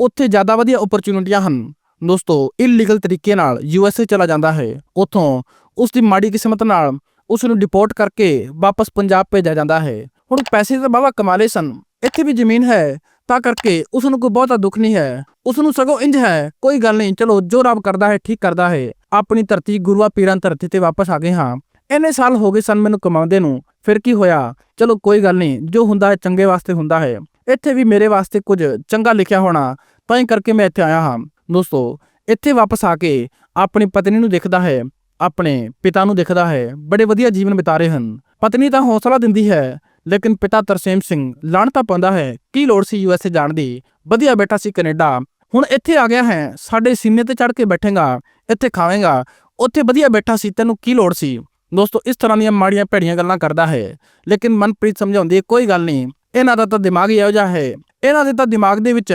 S1: ਉੱਥੇ ਜ਼ਿਆਦਾ ਵਧੀਆ ਓਪਰਚੁਨਿਟੀਆਂ ਹਨ। ਦੋਸਤੋ ਇਲੀਗਲ ਤਰੀਕੇ ਨਾਲ ਯੂਐਸਏ ਚਲਾ ਜਾਂਦਾ ਹੈ। ਉੱਥੋਂ ਉਸ ਦੀ ਮਾੜੀ ਕਿਸਮਤ ਨਾਲ ਉਸ ਨੂੰ ਡਿਪੋਰਟ ਕਰਕੇ ਵਾਪਸ ਪੰਜਾਬ ਭੇਜਿਆ ਜਾਂਦਾ ਹੈ। ਹੁਣ ਪੈਸੇ ਤਾਂ ਬਾਵਾ ਕਮਾ ਲਏ ਸਨ। ਇੱਥੇ ਵੀ ਜ਼ਮੀਨ ਹੈ, ਤਾਂ ਕਰਕੇ ਉਸ ਨੂੰ ਕੋਈ ਬਹੁਤਾ ਦੁੱਖ ਨਹੀਂ ਹੈ। ਉਸ ਨੂੰ ਸਗੋਂ ਇੰਜ ਹੈ, ਕੋਈ ਗੱਲ ਨਹੀਂ, ਚਲੋ ਜੋ ਰੱਬ ਕਰਦਾ ਹੈ, ਠੀਕ ਕਰਦਾ ਹੈ। ਆਪਣੀ ਧਰਤੀ ਗੁਰੂਆ ਪੀਰਾਂ ਧਰਤੀ ਤੇ ਵਾਪਸ ਆ ਗਏ ਹਾਂ। ਇੰਨੇ ਸਾਲ ਹੋ ਗਏ ਸਨ ਮੈਨੂੰ ਕਮਾਉਂਦੇ ਨੂੰ। ਫਿਰ ਕੀ ਹੋਇਆ? ਚਲੋ ਕੋਈ ਗੱਲ ਨਹੀਂ, ਜੋ ਹੁੰਦਾ ਹੈ ਚੰਗੇ ਵਾਸਤੇ ਹੁੰਦਾ ਹੈ। ਇੱਥੇ ਵੀ ਮੇਰੇ ਵਾਸਤੇ ਕੁਝ ਚੰਗਾ ਲਿਖਿਆ ਹੋਣਾ, ਤਾਂ ਹੀ ਕਰਕੇ ਮੈਂ ਇੱਥੇ ਆਇਆ ਹਾਂ। ਦੋਸਤੋ, ਇੱਥੇ ਵਾਪਸ ਆ ਕੇ ਆਪਣੀ ਪਤਨੀ ਨੂੰ ਦੇਖਦਾ ਹੈ, ਆਪਣੇ ਪਿਤਾ ਨੂੰ ਦੇਖਦਾ ਹੈ, ਬੜੇ ਵਧੀਆ ਜੀਵਨ ਬਿਤਾ ਰਹੇ ਹਨ। ਪਤਨੀ ਤਾਂ ਹੌਸਲਾ ਦਿੰਦੀ ਹੈ, ਲੇਕਿਨ ਪਿਤਾ ਤਰਸੇਮ ਸਿੰਘ ਲਾਣਤਾ ਪਾਉਂਦਾ ਹੈ, ਕੀ ਲੋੜ ਸੀ ਯੂਐਸਏ ਜਾਣ ਦੀ? ਵਧੀਆ ਬੈਠਾ ਸੀ ਕੈਨੇਡਾ। ਹੁਣ ਇੱਥੇ ਆ ਗਿਆ ਹੈ, ਸਾਡੇ ਸੀਨੇ ਤੇ ਚੜ ਕੇ ਬੈਠੇਗਾ, ਇੱਥੇ ਖਾਵੇਂਗਾ, ਉੱਥੇ ਵਧੀਆ ਬੈਠਾ ਸੀ, ਤੈਨੂੰ ਕੀ ਲੋੜ ਸੀ? ਦੋਸਤੋ, ਇਸ ਤਰ੍ਹਾਂ ਦੀਆਂ ਮਾੜੀਆਂ ਭੈੜੀਆਂ ਗੱਲਾਂ ਕਰਦਾ ਹੈ, ਲੇਕਿਨ ਮਨਪ੍ਰੀਤ ਸਮਝਾਉਂਦੀ ਕੋਈ ਗੱਲ ਨਹੀਂ, ਇਹਨਾਂ ਦਾ ਤਾਂ ਦਿਮਾਗ ਹੀ ਇਹੋ ਜਿਹਾ ਹੈ। ਇਹਨਾਂ ਦੇ ਤਾਂ ਦਿਮਾਗ ਦੇ ਵਿੱਚ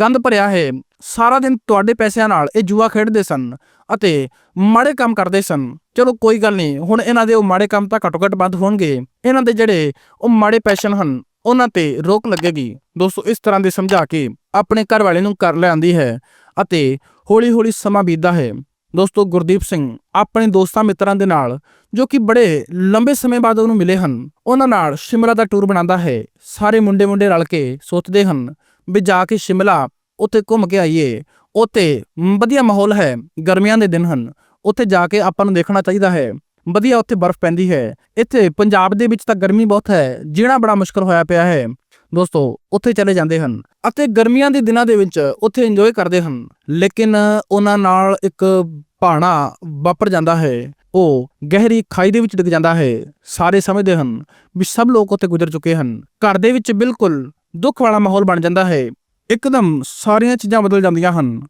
S1: ਗੰਦ ਭਰਿਆ ਹੈ। ਸਾਰਾ ਦਿਨ ਤੁਹਾਡੇ ਪੈਸਿਆਂ ਨਾਲ ਇਹ ਜੂਆ ਖੇਡਦੇ ਸਨ ਅਤੇ ਮਾੜੇ ਕੰਮ ਕਰਦੇ ਸਨ। ਚਲੋ ਕੋਈ ਗੱਲ ਨਹੀਂ, ਹੁਣ ਇਹਨਾਂ ਦੇ ਉਹ ਮਾੜੇ ਕੰਮ ਤਾਂ ਘੱਟੋ ਘੱਟ ਬੰਦ ਹੋਣਗੇ। ਇਹਨਾਂ ਦੇ ਜਿਹੜੇ ਉਹ ਮਾੜੇ ਪੈਸ਼ਨ ਹਨ, ਉਹਨਾਂ ਤੇ ਰੋਕ ਲੱਗੇਗੀ। ਦੋਸਤੋ, ਇਸ ਤਰ੍ਹਾਂ ਦੇ ਸਮਝਾ ਕੇ ਆਪਣੇ ਘਰ ਵਾਲੇ ਨੂੰ ਕਰ ਲਿਆਂਦੀ ਹੈ ਅਤੇ ਹੌਲੀ-ਹੌਲੀ ਸਮਾਂ ਬੀਤਦਾ ਹੈ। ਦੋਸਤੋ ਗੁਰਦੀਪ ਸਿੰਘ, ਆਪਣੇ ਦੋਸਤਾਂ ਮਿੱਤਰਾਂ ਦੇ ਨਾਲ, ਜੋ ਕਿ ਬੜੇ ਲੰਬੇ ਸਮੇਂ ਬਾਅਦ ਉਹਨੂੰ ਮਿਲੇ ਹਨ, ਉਹਨਾਂ ਨਾਲ ਸ਼ਿਮਲਾ ਦਾ ਟੂਰ ਬਣਾਉਂਦਾ ਹੈ। ਸਾਰੇ ਮੁੰਡੇ-ਮੁੰਡੇ ਰਲ ਕੇ ਸੋਚਦੇ ਹਨ ਵੀ ਜਾ ਕੇ ਸ਼ਿਮਲਾ ਉੱਥੇ ਘੁੰਮ ਕੇ ਆਈਏ। ਉੱਥੇ ਵਧੀਆ ਮਾਹੌਲ ਹੈ, ਗਰਮੀਆਂ ਦੇ ਦਿਨ ਹਨ। ਉੱਥੇ ਜਾ ਕੇ ਆਪਾਂ ਨੂੰ ਦੇਖਣਾ ਚਾਹੀਦਾ ਹੈ। ਵਧੀਆ ਉੱਥੇ ਬਰਫ਼ ਪੈਂਦੀ ਹੈ। ਇੱਥੇ ਪੰਜਾਬ ਦੇ ਵਿੱਚ ਤਾਂ ਗਰਮੀ ਬਹੁਤ ਹੈ, ਜੀਣਾ ਬੜਾ ਮੁਸ਼ਕਲ ਹੋਇਆ ਪਿਆ ਹੈ। ਦੋਸਤੋ, ਉੱਥੇ ਚਲੇ ਜਾਂਦੇ ਹਨ ਅਤੇ ਗਰਮੀਆਂ ਦੇ ਦਿਨਾਂ ਦੇ ਵਿੱਚ ਉੱਥੇ ਇੰਜੋਏ ਕਰਦੇ ਹਨ। ਲੇਕਿਨ ਉਹਨਾਂ ਨਾਲ ਇੱਕ ਭਾਣਾ ਵਾਪਰ ਜਾਂਦਾ ਹੈ। ਉਹ ਗਹਿਰੀ ਖਾਈ ਦੇ ਵਿੱਚ ਡਿੱਗ ਜਾਂਦਾ ਹੈ। ਸਾਰੇ ਸਮਝਦੇ ਹਨ ਵੀ ਸਭ ਲੋਕ ਉੱਥੇ ਗੁਜ਼ਰ ਚੁੱਕੇ ਹਨ। ਘਰ ਦੇ ਵਿੱਚ ਬਿਲਕੁਲ ਦੁੱਖ ਵਾਲਾ ਮਾਹੌਲ ਬਣ ਜਾਂਦਾ ਹੈ। ਇੱਕਦਮ ਸਾਰੀਆਂ ਚੀਜ਼ਾਂ ਬਦਲ ਜਾਂਦੀਆਂ ਹਨ।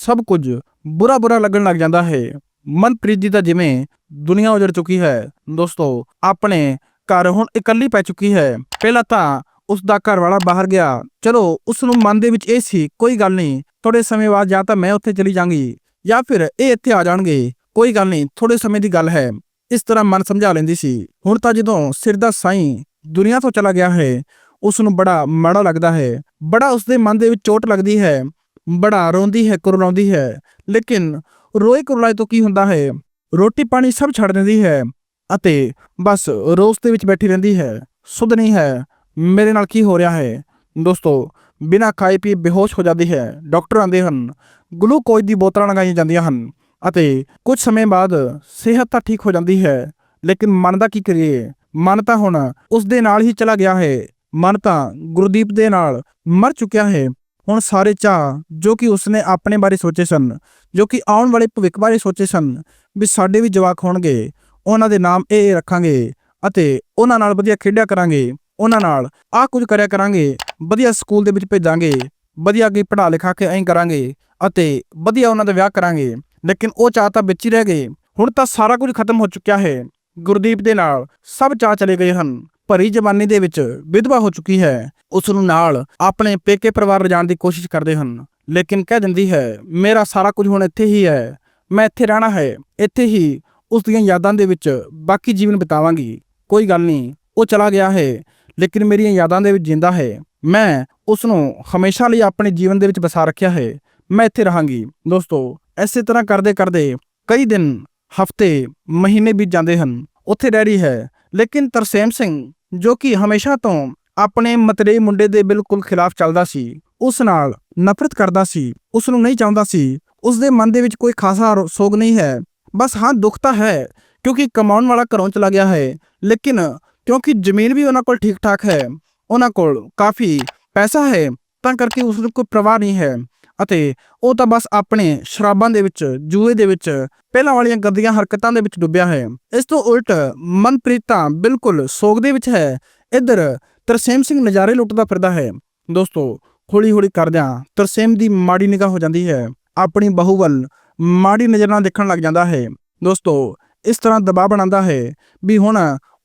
S1: ਸਭ ਕੁਝ ਬੁਰਾ ਬੁਰਾ ਲੱਗਣ ਲੱਗ ਜਾਂਦਾ ਹੈ। ਮਨਪ੍ਰੀਤ ਜੀ ਦਾ ਜਿਵੇਂ ਦੁਨੀਆ ਉਜੜ ਚੁੱਕੀ ਹੈ। ਦੋਸਤੋ, ਆਪਣੇ ਘਰ ਹੁਣ ਇਕੱਲੀ ਪੈ ਚੁੱਕੀ ਹੈ। ਪਹਿਲਾਂ ਤਾਂ ਉਸ ਦਾ ਘਰ ਵਾਲਾ ਬਾਹਰ ਗਿਆ। ਚਲੋ, ਉਸ ਨੂੰ ਮਨ ਦੇ ਵਿੱਚ ਇਹ ਸੀ, ਕੋਈ ਗੱਲ ਨਹੀਂ ਥੋੜੇ ਸਮੇਂ ਬਾਅਦ ਜਾਂ ਤਾਂ ਮੈਂ ਉੱਥੇ ਚਲੀ ਜਾਵਾਂਗੀ ਜਾਂ ਫਿਰ ਇਹ ਇੱਥੇ ਆ ਜਾਣਗੇ, ਕੋਈ ਗੱਲ ਨਹੀਂ ਥੋੜੇ ਸਮੇਂ ਦੀ ਗੱਲ ਹੈ। ਇਸ ਤਰ੍ਹਾਂ ਮਨ ਸਮਝਾ ਲੈਂਦੀ ਸੀ। ਹੁਣ ਤਾਂ ਜਦੋਂ ਸਿਰ ਦਾ ਸਾਈਂ ਦੁਨੀਆ ਤੋਂ ਚਲਾ ਗਿਆ ਹੈ, ਉਸ ਨੂੰ ਬੜਾ ਮਾੜਾ ਲੱਗਦਾ ਹੈ, ਬੜਾ ਉਸ ਦੇ ਮਨ ਦੇ ਵਿੱਚ ਚੋਟ ਲੱਗਦੀ ਹੈ, ਬੜਾ ਰੋਂਦੀ ਹੈ, ਕੁਰਲਾਉਂਦੀ ਹੈ। ਲੇਕਿਨ ਰੋਏ ਕੁਰਲਾਏ ਤੋਂ ਕੀ ਹੁੰਦਾ ਹੈ? ਰੋਟੀ ਪਾਣੀ ਸਭ ਛੱਡ ਦਿੰਦੀ ਹੈ ਅਤੇ ਬਸ ਰੋਜ਼ ਦੇ ਵਿੱਚ ਬੈਠੀ ਰਹਿੰਦੀ ਹੈ, ਸੁਧ ਨਹੀਂ ਹੈ। ਮੇਰੇ ਨਾਲ ਕੀ ਹੋ ਰਿਹਾ ਹੈ? ਦੋਸਤੋ, ਬਿਨਾਂ ਖਾਏ ਪੀ ਬੇਹੋਸ਼ ਹੋ ਜਾਂਦੀ ਹੈ। ਡਾਕਟਰ ਆਉਂਦੇ ਹਨ। ਗਲੂਕੋਜ਼ ਦੀ ਬੋਤਲਾਂ ਲਗਾਈਆਂ ਜਾਂਦੀਆਂ ਹਨ ਅਤੇ ਕੁਝ ਸਮੇਂ ਬਾਅਦ ਸਿਹਤ ਤਾਂ ਠੀਕ ਹੋ ਜਾਂਦੀ ਹੈ, ਲੇਕਿਨ ਮਨ ਦਾ ਕੀ ਕਰੀਏ? ਮਨ ਤਾਂ ਹੁਣ ਉਸ ਦੇ ਨਾਲ ਹੀ ਚਲਾ ਗਿਆ ਹੈ। ਮਨ ਤਾਂ ਗੁਰਦੀਪ ਦੇ ਨਾਲ ਮਰ ਚੁੱਕਿਆ ਹੈ। ਹੁਣ ਸਾਰੇ ਚਾਹ ਜੋ ਕਿ ਉਸਨੇ ਆਪਣੇ ਬਾਰੇ ਸੋਚੇ ਸਨ, ਜੋ ਕਿ ਆਉਣ ਵਾਲੇ ਭਵਿੱਖ ਬਾਰੇ ਸੋਚੇ ਸਨ ਵੀ ਸਾਡੇ ਵੀ ਜਵਾਕ ਹੋਣਗੇ, ਉਹਨਾਂ ਦੇ ਨਾਮ ਇਹ ਇਹ ਰੱਖਾਂਗੇ ਅਤੇ ਉਹਨਾਂ ਨਾਲ ਵਧੀਆ ਖੇਡਿਆ ਕਰਾਂਗੇ। ਉਹਨਾਂ ਨਾਲ, ਆਹ ਕੁਝ ਕਰਿਆ ਕਰਾਂਗੇ, ਵਧੀਆ ਸਕੂਲ ਦੇ ਵਿੱਚ ਭੇਜਾਂਗੇ, ਵਧੀਆ ਅੱਗੇ ਪੜ੍ਹਾ ਲਿਖਾ ਕੇ ਐਂ ਕਰਾਂਗੇ ਅਤੇ ਵਧੀਆ ਉਹਨਾਂ ਦਾ ਵਿਆਹ ਕਰਾਂਗੇ। ਲੇਕਿਨ ਉਹ ਚਾਹ ਤਾਂ ਵਿੱਚ ਹੀ ਰਹਿ ਗਏ। ਹੁਣ ਤਾਂ ਸਾਰਾ ਕੁਝ ਖਤਮ ਹੋ ਚੁੱਕਿਆ ਹੈ। ਗੁਰਦੀਪ ਦੇ ਨਾਲ ਸਭ ਚਾਹ ਚਲੇ ਗਏ ਹਨ। ਭਰੀ ਜਵਾਨੀ ਦੇ ਵਿੱਚ ਵਿਧਵਾ ਹੋ ਚੁੱਕੀ ਹੈ। ਉਸ ਨੂੰ ਨਾਲ ਆਪਣੇ ਪੇਕੇ ਪਰਿਵਾਰ ਲਿਜਾਣ ਦੀ ਕੋਸ਼ਿਸ਼ ਕਰਦੇ ਹਨ। ਲੇਕਿਨ ਕਹਿ ਦਿੰਦੀ ਹੈ, ਮੇਰਾ ਸਾਰਾ ਕੁਝ ਹੁਣ ਇੱਥੇ ਹੀ ਹੈ। ਮੈਂ ਇੱਥੇ ਰਹਿਣਾ ਹੈ। ਇੱਥੇ ਹੀ ਉਸ ਦੀਆਂ ਯਾਦਾਂ ਦੇ ਵਿੱਚ ਬਾਕੀ ਜੀਵਨ ਬਿਤਾਵਾਂਗੀ। ਕੋਈ ਗੱਲ ਨਹੀਂ, ਉਹ ਚਲਾ ਗਿਆ ਹੈ। ਲੇਕਿਨ ਮੇਰੀਆਂ ਯਾਦਾਂ ਦੇ ਵਿੱਚ ਜਿੰਦਾ ਹੈ। ਮੈਂ ਉਸ ਨੂੰ ਹਮੇਸ਼ਾ ਲਈ ਆਪਣੇ ਜੀਵਨ ਦੇ ਵਿੱਚ ਵਸਾ ਰੱਖਿਆ ਹੈ। ਮੈਂ ਇੱਥੇ ਰਹਾਂਗੀ। ਦੋਸਤੋ ਐਸੇ ਤਰ੍ਹਾਂ ਕਰਦੇ ਕਰਦੇ ਕਈ ਦਿਨ, ਹਫ਼ਤੇ, ਮਹੀਨੇ ਬੀਤ ਜਾਂਦੇ ਹਨ। ਉੱਥੇ ਰਹਿ ਰਹੀ ਹੈ। ਲੇਕਿਨ ਤਰਸੇਮ ਸਿੰਘ, ਜੋ ਕਿ ਹਮੇਸ਼ਾ ਤੋਂ ਆਪਣੇ ਮਤਰੇ ਮੁੰਡੇ ਦੇ ਬਿਲਕੁਲ ਖਿਲਾਫ ਚੱਲਦਾ ਸੀ, ਉਸ ਨਾਲ ਨਫ਼ਰਤ ਕਰਦਾ ਸੀ ਉਸ ਨੂੰ ਨਹੀਂ ਚਾਹੁੰਦਾ ਸੀ। ਉਸ ਦੇ ਮਨ ਦੇ ਵਿੱਚ ਕੋਈ ਖਾਸਾ ਸੋਗ ਨਹੀਂ ਹੈ। ਬਸ ਹਾਂ, ਦੁੱਖ ਤਾਂ ਹੈ, ਕਿਉਂਕਿ ਕਮਾਉਣ ਵਾਲਾ ਘਰੋਂ ਚਲਾ ਗਿਆ ਹੈ। ਲੇਕਿਨ ਕਿਉਂਕਿ ਜ਼ਮੀਨ ਵੀ ਉਹਨਾਂ ਕੋਲ ਠੀਕ ਠਾਕ ਹੈ, ਉਹਨਾਂ ਕੋਲ ਕਾਫੀ ਪੈਸਾ ਹੈ, ਤਾਂ ਕਰਕੇ ਉਸ ਨੂੰ ਕੋਈ ਪ੍ਰਵਾਹ ਨਹੀਂ ਹੈ। ਅਤੇ ਉਹ ਤਾਂ ਬਸ ਆਪਣੇ ਸ਼ਰਾਬਾਂ ਦੇ ਵਿੱਚ, ਜੂਏ ਦੇ ਵਿੱਚ, ਪਹਿਲਾਂ ਵਾਲੀਆਂ ਗੰਦੀਆਂ ਹਰਕਤਾਂ ਦੇ ਵਿੱਚ ਡੁੱਬਿਆ ਹੈ। ਇਸ ਤੋਂ ਉਲਟ ਮਨਪ੍ਰੀਤ ਤਾਂ ਬਿਲਕੁਲ ਸੋਗ ਦੇ ਵਿੱਚ ਹੈ। ਇੱਧਰ ਤਰਸੇਮ ਸਿੰਘ ਨਜ਼ਾਰੇ ਲੁੱਟਦਾ ਫਿਰਦਾ ਹੈ। ਦੋਸਤੋ ਹੌਲੀ ਹੌਲੀ ਕਰਦਿਆਂ ਤਰਸੇਮ ਦੀ ਮਾੜੀ ਨਿਗਾਹ ਹੋ ਜਾਂਦੀ ਹੈ। ਆਪਣੀ ਬਹੂ ਵੱਲ ਮਾੜੀ ਨਜ਼ਰ ਨਾਲ ਦੇਖਣ ਲੱਗ ਜਾਂਦਾ ਹੈ। ਦੋਸਤੋ, ਇਸ ਤਰ੍ਹਾਂ ਦਬਾਅ ਬਣਾਉਂਦਾ ਹੈ ਵੀ ਹੁਣ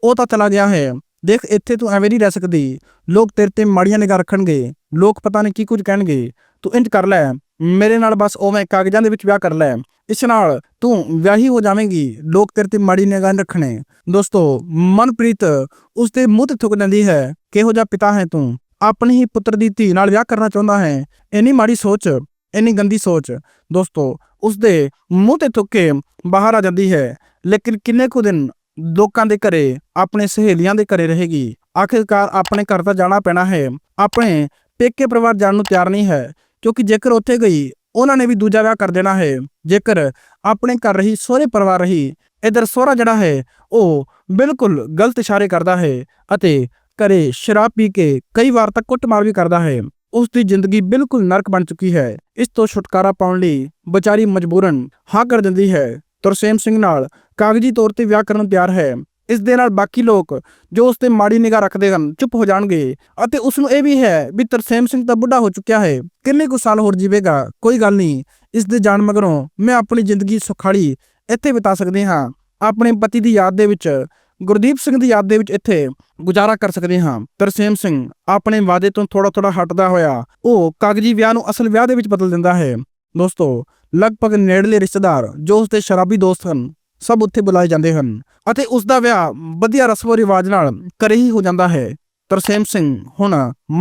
S1: ਉਹ ਤਾਂ ਚਲਾ ਗਿਆ ਹੈ। ਦੇਖ, ਇੱਥੇ ਤੂੰ ਐਵੇਂ ਨਹੀਂ ਰਹਿ ਸਕਦੀ। ਲੋਕ ਤੇਰੇ ਤੇ ਮਾੜੀਆਂ ਨਿਗਾਹ ਰੱਖਣਗੇ। ਲੋਕ ਪਤਾ ਨਹੀਂ ਕੀ ਕੁਝ ਕਹਿਣਗੇ। ਤੂੰ ਇੰਜ ਕਰ ਲੈ। ਮੇਰੇ ਨਾਲ ਬਸ ਉਹ ਮੈਂ ਕਾਗਜ਼ਾਂ ਦੇ ਵਿੱਚ ਵਿਆਹ ਕਰ ਲੈ। ਇਸ ਨਾਲ ਤੂੰ ਵਿਆਹੀ ਹੋ ਜਾਵੇਂਗੀ। ਲੋਕ ਤੇਰੇ ਤੇ ਮਾੜੀ ਨਿਗਾਹ ਰੱਖਣੇ। ਦੋਸਤੋ, ਮਨਪ੍ਰੀਤ ਉਸ ਦੇ ਮੂੰਹ ਤੇ ਥੁੱਕ ਦਿੰਦੀ ਹੈ। ਕਿਹੋ ਜਿਹਾ ਪਿਤਾ ਹੈ ਤੂੰ? ਆਪਣੇ ਹੀ ਪੁੱਤਰ ਦੀ ਧੀ ਨਾਲ ਵਿਆਹ ਕਰਨਾ ਚਾਹੁੰਦਾ ਹੈ। ਇੰਨੀ ਮਾੜੀ ਸੋਚ, ਇੰਨੀ ਗੰਦੀ ਸੋਚ। ਦੋਸਤੋ, ਉਸ ਦੇ ਮੂੰਹ ਤੇ ਥੁੱਕ ਕੇ ਬਾਹਰ ਆ ਜਾਂਦੀ ਹੈ। ਲੇਕਿਨ ਕਿੰਨੇ ਕੁ ਦਿਨ ਲੋਕਾਂ ਦੇ ਘਰੇ, ਆਪਣੇ ਸਹੇਲੀਆਂ ਦੇ ਘਰੇ ਰਹੇਗੀ। ਆਖਿਰਕਾਰ ਆਪਣੇ ਘਰ ਤਾਂ ਜਾਣਾ ਪੈਣਾ ਹੈ। ਆਪਣੇ ਪੇਕੇ ਪਰਿਵਾਰ ਜਾਣ ਨੂੰ ਤਿਆਰ ਨਹੀਂ ਹੈ, ਕਿਉਂਕਿ ਜੇਕਰ ਉੱਥੇ ਗਈ, ਉਹਨਾਂ ਨੇ ਵੀ ਦੂਜਾ ਵਿਆਹ ਕਰ ਦੇਣਾ ਹੈ। ਜੇਕਰ ਆਪਣੇ ਘਰ ਰਹੀ, ਸਹੁਰੇ ਪਰਿਵਾਰ ਰਹੀ, ਇਧਰ ਸਹੁਰਾ ਜਿਹੜਾ ਹੈ, ਉਹ ਬਿਲਕੁਲ ਗਲਤ ਇਸ਼ਾਰੇ ਕਰਦਾ ਹੈ ਅਤੇ ਘਰੇ ਸ਼ਰਾਬ ਪੀ ਕੇ ਕਈ ਵਾਰ ਤਾਂ ਕੁੱਟਮਾਰ ਵੀ ਕਰਦਾ ਹੈ। ਉਸ ਦੀ ਜ਼ਿੰਦਗੀ ਬਿਲਕੁਲ ਨਰਕ ਬਣ ਚੁੱਕੀ ਹੈ। ਇਸ ਤੋਂ ਛੁਟਕਾਰਾ ਪਾਉਣ ਲਈ ਵਿਚਾਰੀ ਮਜਬੂਰਨ ਹਾਂ ਕਰ ਦਿੰਦੀ ਹੈ। ਤਰਸੇਮ ਸਿੰਘ ਨਾਲ ਕਾਗਜ਼ੀ ਤੌਰ ਤੇ ਵਿਆਹ ਕਰਨ ਨੂੰ ਤਿਆਰ ਹੈ। ਇਸ ਦੇ ਨਾਲ ਬਾਕੀ ਲੋਕ ਜੋ ਉਸ ਤੇ ਮਾੜੀ ਨਿਗਾਹ ਰੱਖਦੇ ਹਨ, ਚੁੱਪ ਹੋ ਜਾਣਗੇ ਅਤੇ ਉਸ ਨੂੰ ਇਹ ਵੀ ਹੈ ਵੀ ਤਰਸੇਮ ਸਿੰਘ ਤਾਂ ਬੁੱਢਾ ਹੋ ਚੁੱਕਿਆ ਹੈ। ਕਿੰਨੇ ਕੁ ਸਾਲ ਹੋਰ ਜੀਵੇਗਾ? ਕੋਈ ਗੱਲ ਨਹੀਂ। ਇਸ ਦੇ ਜਾਣ ਮਗਰੋਂ ਮੈਂ ਆਪਣੀ ਜ਼ਿੰਦਗੀ ਸੁਖਾਲੀ ਇੱਥੇ ਬਿਤਾ ਸਕਦੇ ਹਾਂ। ਆਪਣੇ ਪਤੀ ਦੀ ਯਾਦ ਦੇ ਵਿੱਚ, ਗੁਰਦੀਪ ਸਿੰਘ ਦੀ ਯਾਦ ਦੇ ਵਿੱਚ ਇੱਥੇ ਗੁਜ਼ਾਰਾ ਕਰ ਸਕਦੇ ਹਾਂ। ਤਰਸੇਮ ਸਿੰਘ ਆਪਣੇ ਵਾਅਦੇ ਤੋਂ ਥੋੜਾ ਥੋੜਾ ਹਟਦਾ ਹੋਇਆ, ਉਹ ਕਾਗਜ਼ੀ ਵਿਆਹ ਨੂੰ ਅਸਲ ਵਿਆਹ ਦੇ ਵਿੱਚ ਬਦਲ ਦਿੰਦਾ ਹੈ। ਦੋਸਤੋ, ਲਗਭਗ ਨੇੜਲੇ ਰਿਸ਼ਤੇਦਾਰ ਜੋ ਉਸਦੇ ਸ਼ਰਾਬੀ ਦੋਸਤ ਹਨ ਸਭ ਉੱਥੇ ਬੁਲਾਏ ਜਾਂਦੇ ਹਨ ਅਤੇ ਉਸ ਦਾ ਵਿਆਹ ਵਧੀਆ ਰਸਮੋ ਰਿਵਾਜ ਨਾਲ ਕਰੇ ਹੀ ਹੋ ਜਾਂਦਾ ਹੈ। ਤਰਸੇਮ ਸਿੰਘ ਹੁਣ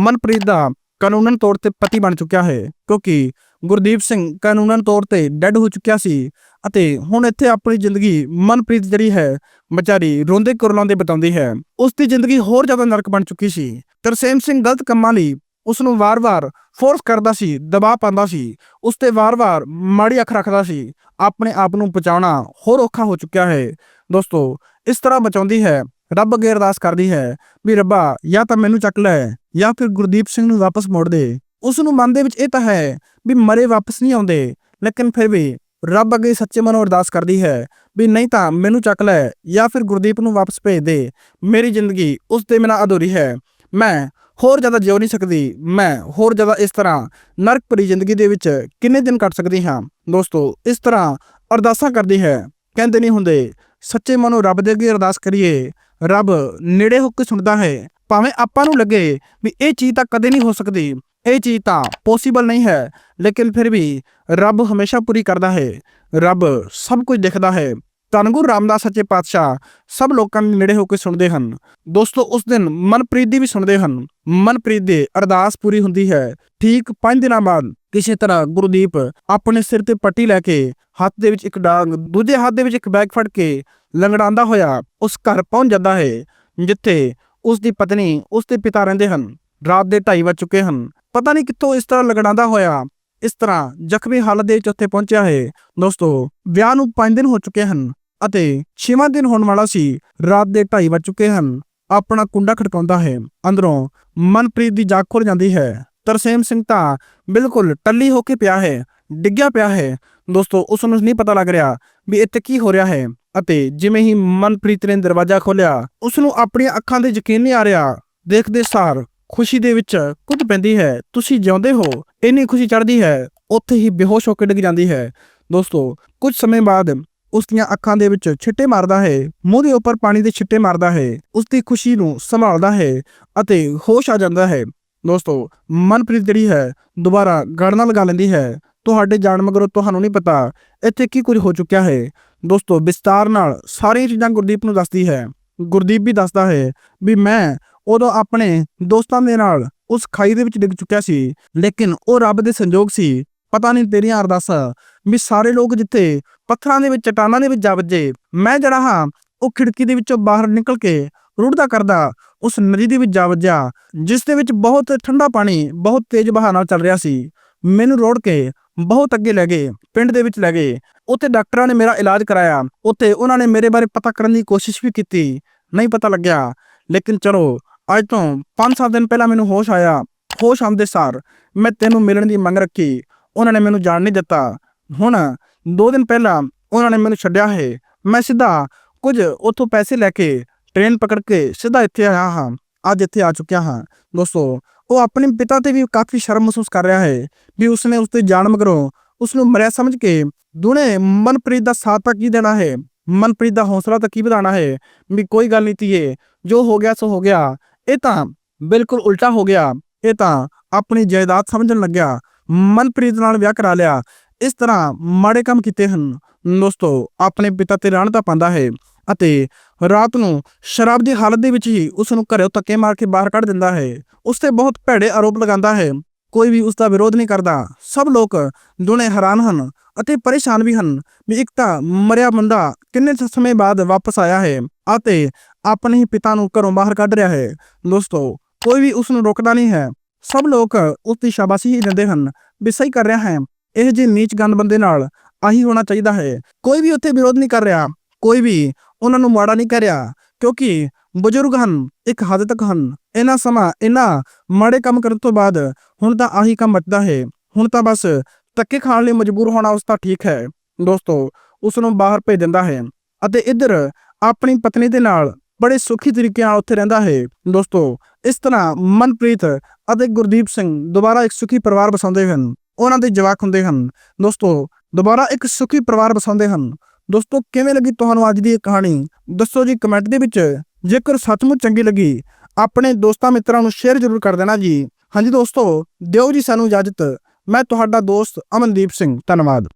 S1: ਮਨਪ੍ਰੀਤ ਦਾ ਕਾਨੂੰਨਨ ਤੌਰ ਤੇ ਪਤੀ ਬਣ ਚੁੱਕਿਆ ਹੈ ਕਿਉਂਕਿ ਗੁਰਦੀਪ ਸਿੰਘ ਕਾਨੂੰਨਨ ਤੌਰ ਤੇ ਡੈੱਡ ਹੋ ਚੁੱਕਿਆ ਸੀ ਅਤੇ ਹੁਣ ਇੱਥੇ ਆਪਣੀ ਜ਼ਿੰਦਗੀ ਮਨਪ੍ਰੀਤ ਜਿਹੜੀ ਹੈ ਵਿਚਾਰੀ ਰੋਂਦੇ ਕੁਰਲਾਉਂਦੇ ਬਤਾਉਂਦੀ ਹੈ। ਉਸ ਦੀ ਜ਼ਿੰਦਗੀ ਹੋਰ ਜ਼ਿਆਦਾ ਨਰਕ ਬਣ ਚੁੱਕੀ ਸੀ। ਤਰਸੇਮ ਸਿੰਘ ਗਲਤ ਕੰਮਾਂ ਲਈ ਉਸ ਨੂੰ ਵਾਰ-ਵਾਰ ਫੋਰਸ ਕਰਦਾ ਸੀ, ਦਬਾਅ ਪਾਉਂਦਾ ਸੀ ਉਸ ਤੇ ਵਾਰ-ਵਾਰ ਮਾੜੀ ਅੱਖ ਰੱਖਦਾ ਸੀ। ਆਪਣੇ ਆਪ ਨੂੰ ਬਚਾਉਣਾ ਹੋਰ ਔਖਾ ਹੋ ਚੁੱਕਿਆ ਹੈ। ਦੋਸਤੋ, ਇਸ ਤਰ੍ਹਾਂ ਬਚਾਉਂਦੀ ਹੈ, ਰੱਬ ਅੱਗੇ ਅਰਦਾਸ ਕਰਦੀ ਹੈ ਵੀ ਰੱਬਾ, ਜਾਂ ਤਾਂ ਮੈਨੂੰ ਚੱਕ ਲੈ, ਜਾਂ ਫਿਰ ਗੁਰਦੀਪ ਸਿੰਘ ਨੂੰ ਵਾਪਸ ਮੋੜ ਦੇ। ਉਸ ਨੂੰ ਮਨ ਦੇ ਵਿੱਚ ਇਹ ਤਾਂ ਹੈ ਵੀ ਮਰੇ ਵਾਪਸ ਨਹੀਂ ਆਉਂਦੇ, ਲੇਕਿਨ ਫਿਰ ਵੀ ਰੱਬ ਅੱਗੇ ਸੱਚੇ ਮਨੋਂ ਅਰਦਾਸ ਕਰਦੀ ਹੈ ਵੀ ਨਹੀਂ ਤਾਂ ਮੈਨੂੰ ਚੱਕ ਲੈ, ਜਾਂ ਫਿਰ ਗੁਰਦੀਪ ਨੂੰ ਵਾਪਸ ਭੇਜ ਦੇ। ਮੇਰੀ ਜ਼ਿੰਦਗੀ ਉਸ ਦੇ ਬਿਨਾਂ ਅਧੂਰੀ ਹੈ। ਮੈਂ ਹੋਰ ਜ਼ਿਆਦਾ ਜਿਉ ਨਹੀਂ ਸਕਦੀ। ਮੈਂ ਹੋਰ ਜ਼ਿਆਦਾ ਇਸ ਤਰ੍ਹਾਂ ਨਰਕ ਭਰੀ ਜ਼ਿੰਦਗੀ ਦੇ ਵਿੱਚ ਕਿੰਨੇ ਦਿਨ ਕੱਟ ਸਕਦੀ ਹਾਂ? ਦੋਸਤੋ, ਇਸ ਤਰ੍ਹਾਂ ਅਰਦਾਸਾਂ ਕਰਦੀ ਹੈ। ਕਹਿੰਦੇ ਨਹੀਂ ਹੁੰਦੇ, ਸੱਚੇ ਮਨੋਂ ਰੱਬ ਦੇ ਅੱਗੇ ਅਰਦਾਸ ਕਰੀਏ। ਰੱਬ ਨੇੜੇ ਹੋ ਕੇ ਸੁਣਦਾ ਹੈ। ਭਾਵੇਂ ਆਪਾਂ ਨੂੰ ਲੱਗੇ ਵੀ ਇਹ ਚੀਜ਼ ਤਾਂ ਕਦੇ ਨਹੀਂ ਹੋ ਸਕਦੀ। ਇਹ ਚੀਜ਼ ਤਾਂ ਪੋਸੀਬਲ ਨਹੀਂ ਹੈ। ਲੇਕਿਨ ਫਿਰ ਵੀ ਰੱਬ ਹਮੇਸ਼ਾ ਪੂਰੀ ਕਰਦਾ ਹੈ। ਰੱਬ ਸਭ ਕੁਝ ਦੇਖਦਾ ਹੈ। ਧੰਨ ਗੁਰੂ ਰਾਮਦਾਸ ਸੱਚੇ ਪਾਤਸ਼ਾਹ, ਸਭ ਲੋਕਾਂ ਦੇ ਨੇੜੇ ਹੋ ਕੇ ਸੁਣਦੇ ਹਨ। ਦੋਸਤੋ, ਉਸ ਦਿਨ ਮਨਪ੍ਰੀਤ ਦੀ ਵੀ ਸੁਣਦੇ ਹਨ। ਮਨਪ੍ਰੀਤ ਦੀ ਅਰਦਾਸ ਪੂਰੀ ਹੁੰਦੀ ਹੈ। ਠੀਕ 5 ਦਿਨਾਂ ਬਾਅਦ ਕਿਸੇ ਤਰ੍ਹਾਂ ਗੁਰਦੀਪ ਆਪਣੇ ਸਿਰ ਤੇ ਪੱਟੀ ਲੈ ਕੇ ਹੱਥ ਦੇ ਵਿੱਚ ਇੱਕ ਡਾਂਗ, ਦੂਜੇ ਹੱਥ ਦੇ ਵਿੱਚ ਇੱਕ ਬੈਗ ਫੜ ਕੇ ਲੰਗੜਾਉਂਦਾ ਹੋਇਆ ਉਸ ਘਰ ਪਹੁੰਚ ਜਾਂਦਾ ਹੈ, ਜਿੱਥੇ ਉਸ ਦੀ ਪਤਨੀ, ਉਸ ਦੇ ਪਿਤਾ ਰਹਿੰਦੇ ਹਨ। ਰਾਤ ਦੇ 2:30 ਵੱਜ ਚੁੱਕੇ ਹਨ। ਪਤਾ ਨਹੀਂ ਕਿੱਥੋਂ ਇਸ ਤਰ੍ਹਾਂ ਲੰਗੜਾਉਂਦਾ ਹੋਇਆ, ਇਸ ਤਰ੍ਹਾਂ ਜ਼ਖਮੀ ਹਾਲਤ ਦੇ ਵਿੱਚ ਉੱਥੇ ਪਹੁੰਚਿਆ ਹੈ। ਦੋਸਤੋ, ਵਿਆਹ ਨੂੰ 5 ਦਿਨ ਹੋ ਚੁੱਕੇ ਹਨ। ਅਤੇ 6ਵਾਂ ਦਿਨ ਹੋਣ ਵਾਲਾ ਸੀ, ਰਾਤ ਦੇ 2:30 ਵੱਜ ਚੁੱਕੇ ਹਨ। ਆਪਣਾ ਕੁੰਡਾ ਖੜਕਾਉਂਦਾ ਹੈ। ਅੰਦਰੋਂ ਮਨਪ੍ਰੀਤ ਦੀ ਜਾਗ ਖੁੱਲ ਜਾਂਦੀ ਹੈ। ਤਰਸੇਮ ਸਿੰਘ ਤਾਂ ਬਿਲਕੁਲ ਟੱਲੀ ਹੋ ਕੇ ਪਿਆ ਹੈ, ਡਿੱਗਿਆ ਪਿਆ ਹੈ। ਦੋਸਤੋ, ਉਸ ਨੂੰ ਨਹੀਂ ਪਤਾ ਲੱਗ ਰਿਹਾ ਵੀ ਇੱਥੇ ਕੀ ਹੋ ਰਿਹਾ ਹੈ ਅਤੇ ਜਿਵੇਂ ਹੀ ਮਨਪ੍ਰੀਤ ਨੇ ਦਰਵਾਜ਼ਾ ਖੋਲ੍ਹਿਆ, ਉਸ ਨੂੰ ਆਪਣੀਆਂ ਅੱਖਾਂ ਦੇ ਯਕੀਨ ਨਹੀਂ ਆ ਰਿਹਾ। ਦੇਖਦੇ ਸਾਰ ਖੁਸ਼ੀ ਦੇ ਵਿੱਚ ਕੁੱਦ ਪੈਂਦੀ ਹੈ, ਤੁਸੀਂ ਜਿਉਂਦੇ ਹੋ, ਇੰਨੀ ਖੁਸ਼ੀ ਚੜ੍ਹਦੀ ਹੈ, ਉੱਥੇ ਹੀ ਬੇਹੋਸ਼ ਹੋ ਕੇ ਡਿੱਗ ਜਾਂਦੀ ਹੈ। ਦੋਸਤੋ, ਕੁਝ ਸਮੇਂ ਬਾਅਦ ਉਸ ਦੀਆਂ ਅੱਖਾਂ ਦੇ ਵਿੱਚ ਛਿੱਟੇ ਮਾਰਦਾ ਹੈ, ਮੂੰਹ ਦੇ ਉੱਪਰ ਪਾਣੀ ਦੇ ਛਿੱਟੇ ਮਾਰਦਾ ਹੈ ਉਸ ਦੀ ਖੁਸ਼ੀ ਨੂੰ ਸੰਭਾਲਦਾ ਹੈ ਅਤੇ ਹੋਸ਼ ਆ ਜਾਂਦਾ ਹੈ। ਦੋਸਤੋ, ਮਨਪ੍ਰੀਤ ਜਿਹੜੀ ਹੈ, ਦੁਬਾਰਾ ਗੜ ਨਾਲ ਲਗਾ ਲੈਂਦੀ ਹੈ। ਤੁਹਾਡੇ ਜਾਣ ਮਗਰੋਂ ਤੁਹਾਨੂੰ ਨਹੀਂ ਪਤਾ ਇੱਥੇ ਕੀ ਕੁਝ ਹੋ ਚੁੱਕਿਆ ਹੈ। ਦੋਸਤੋ, ਵਿਸਤਾਰ ਨਾਲ ਸਾਰੀਆਂ ਚੀਜ਼ਾਂ ਗੁਰਦੀਪ ਨੂੰ ਦੱਸਦੀ ਹੈ। ਗੁਰਦੀਪ ਵੀ ਦੱਸਦਾ ਹੈ ਵੀ ਮੈਂ ਉਦੋਂ ਆਪਣੇ ਦੋਸਤਾਂ ਦੇ ਨਾਲ ਉਸ ਖਾਈ ਦੇ ਵਿੱਚ ਡਿੱਗ ਚੁੱਕਿਆ ਸੀ, ਲੇਕਿਨ ਉਹ ਰੱਬ ਦੇ ਸੰਜੋਗ ਸੀ ਪਤਾ ਨਹੀਂ ਤੇਰੀਆਂ ਅਰਦਾਸਾਂ ਵੀ ਸਾਰੇ ਲੋਕ ਜਿੱਥੇ ਪੱਥਰਾਂ ਦੇ ਵਿੱਚ ਚਟਾਨਾਂ ਦੇ ਵਿੱਚ ਜਾ ਵੱਜੇ, ਮੈਂ ਜਿਹੜਾ ਹਾਂ, ਉਹ ਖਿੜਕੀ ਦੇ ਵਿੱਚੋਂ ਬਾਹਰ ਨਿਕਲ ਕੇ ਰੁੜਦਾ ਕਰਦਾ ਉਸ ਨਦੀ ਦੇ ਵਿੱਚ ਜਾ ਵੱਜਿਆ, ਜਿਸ ਦੇ ਵਿੱਚ ਬਹੁਤ ਠੰਡਾ ਪਾਣੀ, ਬਹੁਤ ਤੇਜ਼ ਬਹਾਅ ਨਾਲ ਚੱਲ ਰਿਹਾ ਸੀ। ਮੈਨੂੰ ਰੋੜ ਕੇ ਬਹੁਤ ਅੱਗੇ ਲੈ ਗਏ, ਪਿੰਡ ਦੇ ਵਿੱਚ ਲੈ ਗਏ। ਉੱਥੇ ਡਾਕਟਰਾਂ ਨੇ ਮੇਰਾ ਇਲਾਜ ਕਰਾਇਆ। ਉੱਥੇ ਉਹਨਾਂ ਨੇ ਮੇਰੇ ਬਾਰੇ ਪਤਾ ਕਰਨ ਦੀ ਕੋਸ਼ਿਸ਼ ਵੀ ਕੀਤੀ। ਨਹੀਂ ਪਤਾ ਲੱਗਿਆ। ਲੇਕਿਨ ਚਲੋ, ਅੱਜ ਤੋਂ 5-7 ਦਿਨ ਪਹਿਲਾਂ ਮੈਨੂੰ ਹੋਸ਼ ਆਇਆ। ਹੋਸ਼ ਆਉਂਦੇ ਸਾਰ ਮੈਂ ਤੈਨੂੰ ਮਿਲਣ ਦੀ ਮੰਗ ਰੱਖੀ। ਉਹਨਾਂ ਨੇ ਮੈਨੂੰ ਜਾਣ ਨਹੀਂ ਦਿੱਤਾ। ਹੁਣ 2 ਦਿਨ ਪਹਿਲਾਂ ਉਹਨਾਂ ਨੇ ਮੈਨੂੰ ਛੱਡਿਆ ਹੈ। ਮੈਂ ਸਿੱਧਾ ਕੁਝ ਉੱਥੋਂ ਪੈਸੇ ਲੈ ਕੇ ਟ੍ਰੇਨ ਪਕੜ ਕੇ ਸਿੱਧਾ ਇੱਥੇ ਆਇਆ ਹਾਂ। ਅੱਜ ਇੱਥੇ ਆ ਚੁੱਕਿਆ ਹਾਂ। ਦੋਸਤੋ, ਉਹ ਆਪਣੇ ਪਿਤਾ ਤੇ ਵੀ ਕਾਫੀ ਸ਼ਰਮ ਮਹਿਸੂਸ ਕਰ ਰਿਹਾ ਹੈ ਵੀ ਉਸਨੇ ਉਸ ਤੇ ਜਾਣ ਮਗਰੋਂ ਉਸ ਨੂੰ ਮਰਿਆ ਸਮਝ ਕੇ ਦੁਨੇ ਮਨਪ੍ਰੀਤ ਦਾ ਸਾਥ ਤਾਂ ਕੀ ਦੇਣਾ ਹੈ? ਮਨਪ੍ਰੀਤ ਦਾ ਹੌਸਲਾ ਤਾਂ ਕੀ ਵਧਾਣਾ ਹੈ? ਵੀ ਕੋਈ ਗੱਲ ਨਹੀਂ ਤੀਏ ਜੋ ਹੋ ਗਿਆ ਸੋ ਹੋ ਗਿਆ। ਇਹ ਤਾਂ ਬਿਲਕੁਲ ਉਲਟਾ ਹੋ ਗਿਆ। ਇਹ ਤਾਂ ਆਪਣੀ ਜਾਇਦਾਦ ਸਮਝਣ ਲੱਗਿਆ। ਮਨਪ੍ਰੀਤ ਨਾਲ ਵਿਆਹ ਕਰਾ ਲਿਆ। ਇਸ ਤਰ੍ਹਾਂ ਮਾੜੇ ਕੰਮ ਕੀਤੇ ਹਨ। ਦੋਸਤੋ, ਆਪਣੇ ਪਿਤਾ ਤੇ ਰਾਣ ਤਾਂ ਪਾਉਂਦਾ ਹੈ ਅਤੇ ਰਾਤ ਨੂੰ ਸ਼ਰਾਬ ਦੀ ਹਾਲਤ ਦੇ ਵਿੱਚ ਹੀ ਉਸ ਨੂੰ ਘਰੋਂ ਧੱਕੇ ਮਾਰ ਕੇ ਬਾਹਰ ਕੱਢ ਦਿੰਦਾ ਹੈ। ਉਸ ਤੇ ਬਹੁਤ ਭੈੜੇ ਆਰੋਪ ਲਗਾਉਂਦਾ ਹੈ। ਕੋਈ ਵੀ ਉਸ ਦਾ ਵਿਰੋਧ ਨਹੀਂ ਕਰਦਾ। ਸਭ ਲੋਕ ਦੁਨੇ ਹੈਰਾਨ ਹਨ ਅਤੇ ਪਰੇਸ਼ਾਨ ਵੀ ਹਨ ਵੀ ਇੱਕ ਤਾਂ ਮਰਿਆ ਬੰਦਾ ਕਿੰਨੇ ਸਮੇਂ ਬਾਅਦ ਵਾਪਸ ਆਇਆ ਹੈ ਅਤੇ ਆਪਣੇ ਹੀ ਪਿਤਾ ਨੂੰ ਘਰੋਂ ਬਾਹਰ ਕੱਢ ਰਿਹਾ ਹੈ। ਦੋਸਤੋ, ਕੋਈ ਵੀ ਉਸ ਨੂੰ ਰੋਕਦਾ ਨਹੀਂ ਹੈ। ਸਭ ਲੋਕ ਉਸ ਦੀ ਸ਼ਾਬਾਸ਼ੀ ਹੀ ਦਿੰਦੇ ਹਨ, ਵੀ ਸਹੀ ਕਰ ਰਿਹਾ ਹੈ। ਇਹ ਜਿਹੇ ਨੀਚ ਗੰਦ ਬੰਦੇ ਨਾਲ ਆਹੀ ਹੋਣਾ ਚਾਹੀਦਾ ਹੈ। ਕੋਈ ਵੀ ਉੱਥੇ ਵਿਰੋਧ ਨਹੀਂ ਕਰ ਰਿਹਾ। ਕੋਈ ਵੀ ਉਹਨਾਂ ਨੂੰ ਮਾੜਾ ਨਹੀਂ ਕਰ ਰਿਹਾ, ਕਿਉਂਕਿ ਬਜ਼ੁਰਗ ਹਨ, ਇੱਕ ਹੱਦ ਤੱਕ ਹਨ। ਇਹਨਾਂ ਸਮਾਂ, ਇਹਨਾਂ ਮਾੜੇ ਕੰਮ ਕਰਨ ਤੋਂ ਬਾਅਦ ਹੁਣ ਤਾਂ ਆਹੀ ਕੰਮ ਬਚਦਾ ਹੈ। ਹੁਣ ਤਾਂ ਬਸ ਧੱਕੇ ਖਾਣ ਲਈ ਮਜਬੂਰ ਹੋਣਾ ਉਸ ਦਾ ਠੀਕ ਹੈ। ਦੋਸਤੋ ਉਸ ਨੂੰ ਬਾਹਰ ਭੇਜ ਦਿੰਦਾ ਹੈ ਅਤੇ ਇੱਧਰ ਆਪਣੀ ਪਤਨੀ ਦੇ ਨਾਲ ਬੜੇ ਸੁਖੀ ਤਰੀਕੇ ਨਾਲ ਉੱਥੇ ਰਹਿੰਦਾ ਹੈ। ਦੋਸਤੋ ਇਸ ਤਰ੍ਹਾਂ ਮਨਪ੍ਰੀਤ ਅਤੇ ਗੁਰਦੀਪ ਸਿੰਘ ਦੁਬਾਰਾ ਇੱਕ ਸੁਖੀ ਪਰਿਵਾਰ ਵਸਾਉਂਦੇ ਹਨ। ਉਹਨਾਂ ਦੇ ਜਵਾਕ ਹੁੰਦੇ ਹਨ। ਦੋਸਤੋ, ਦੁਬਾਰਾ ਇੱਕ ਸੁਖੀ ਪਰਿਵਾਰ ਵਸਾਉਂਦੇ ਹਨ। ਦੋਸਤੋ, ਕਿਵੇਂ ਲੱਗੀ ਤੁਹਾਨੂੰ ਅੱਜ ਦੀ ਇਹ ਕਹਾਣੀ? ਦੱਸੋ ਜੀ ਕਮੈਂਟ ਦੇ ਵਿੱਚ। ਜੇਕਰ ਸੱਚਮੁੱਚ ਚੰਗੀ ਲੱਗੀ, ਆਪਣੇ ਦੋਸਤਾਂ ਮਿੱਤਰਾਂ ਨੂੰ ਸ਼ੇਅਰ ਜ਼ਰੂਰ ਕਰ ਦੇਣਾ ਜੀ। ਹਾਂਜੀ ਦੋਸਤੋ, ਦਿਓ ਜੀ ਸਾਨੂੰ ਇਜਾਜ਼ਤ। ਮੈਂ ਤੁਹਾਡਾ ਦੋਸਤ ਅਮਨਦੀਪ ਸਿੰਘ। ਧੰਨਵਾਦ।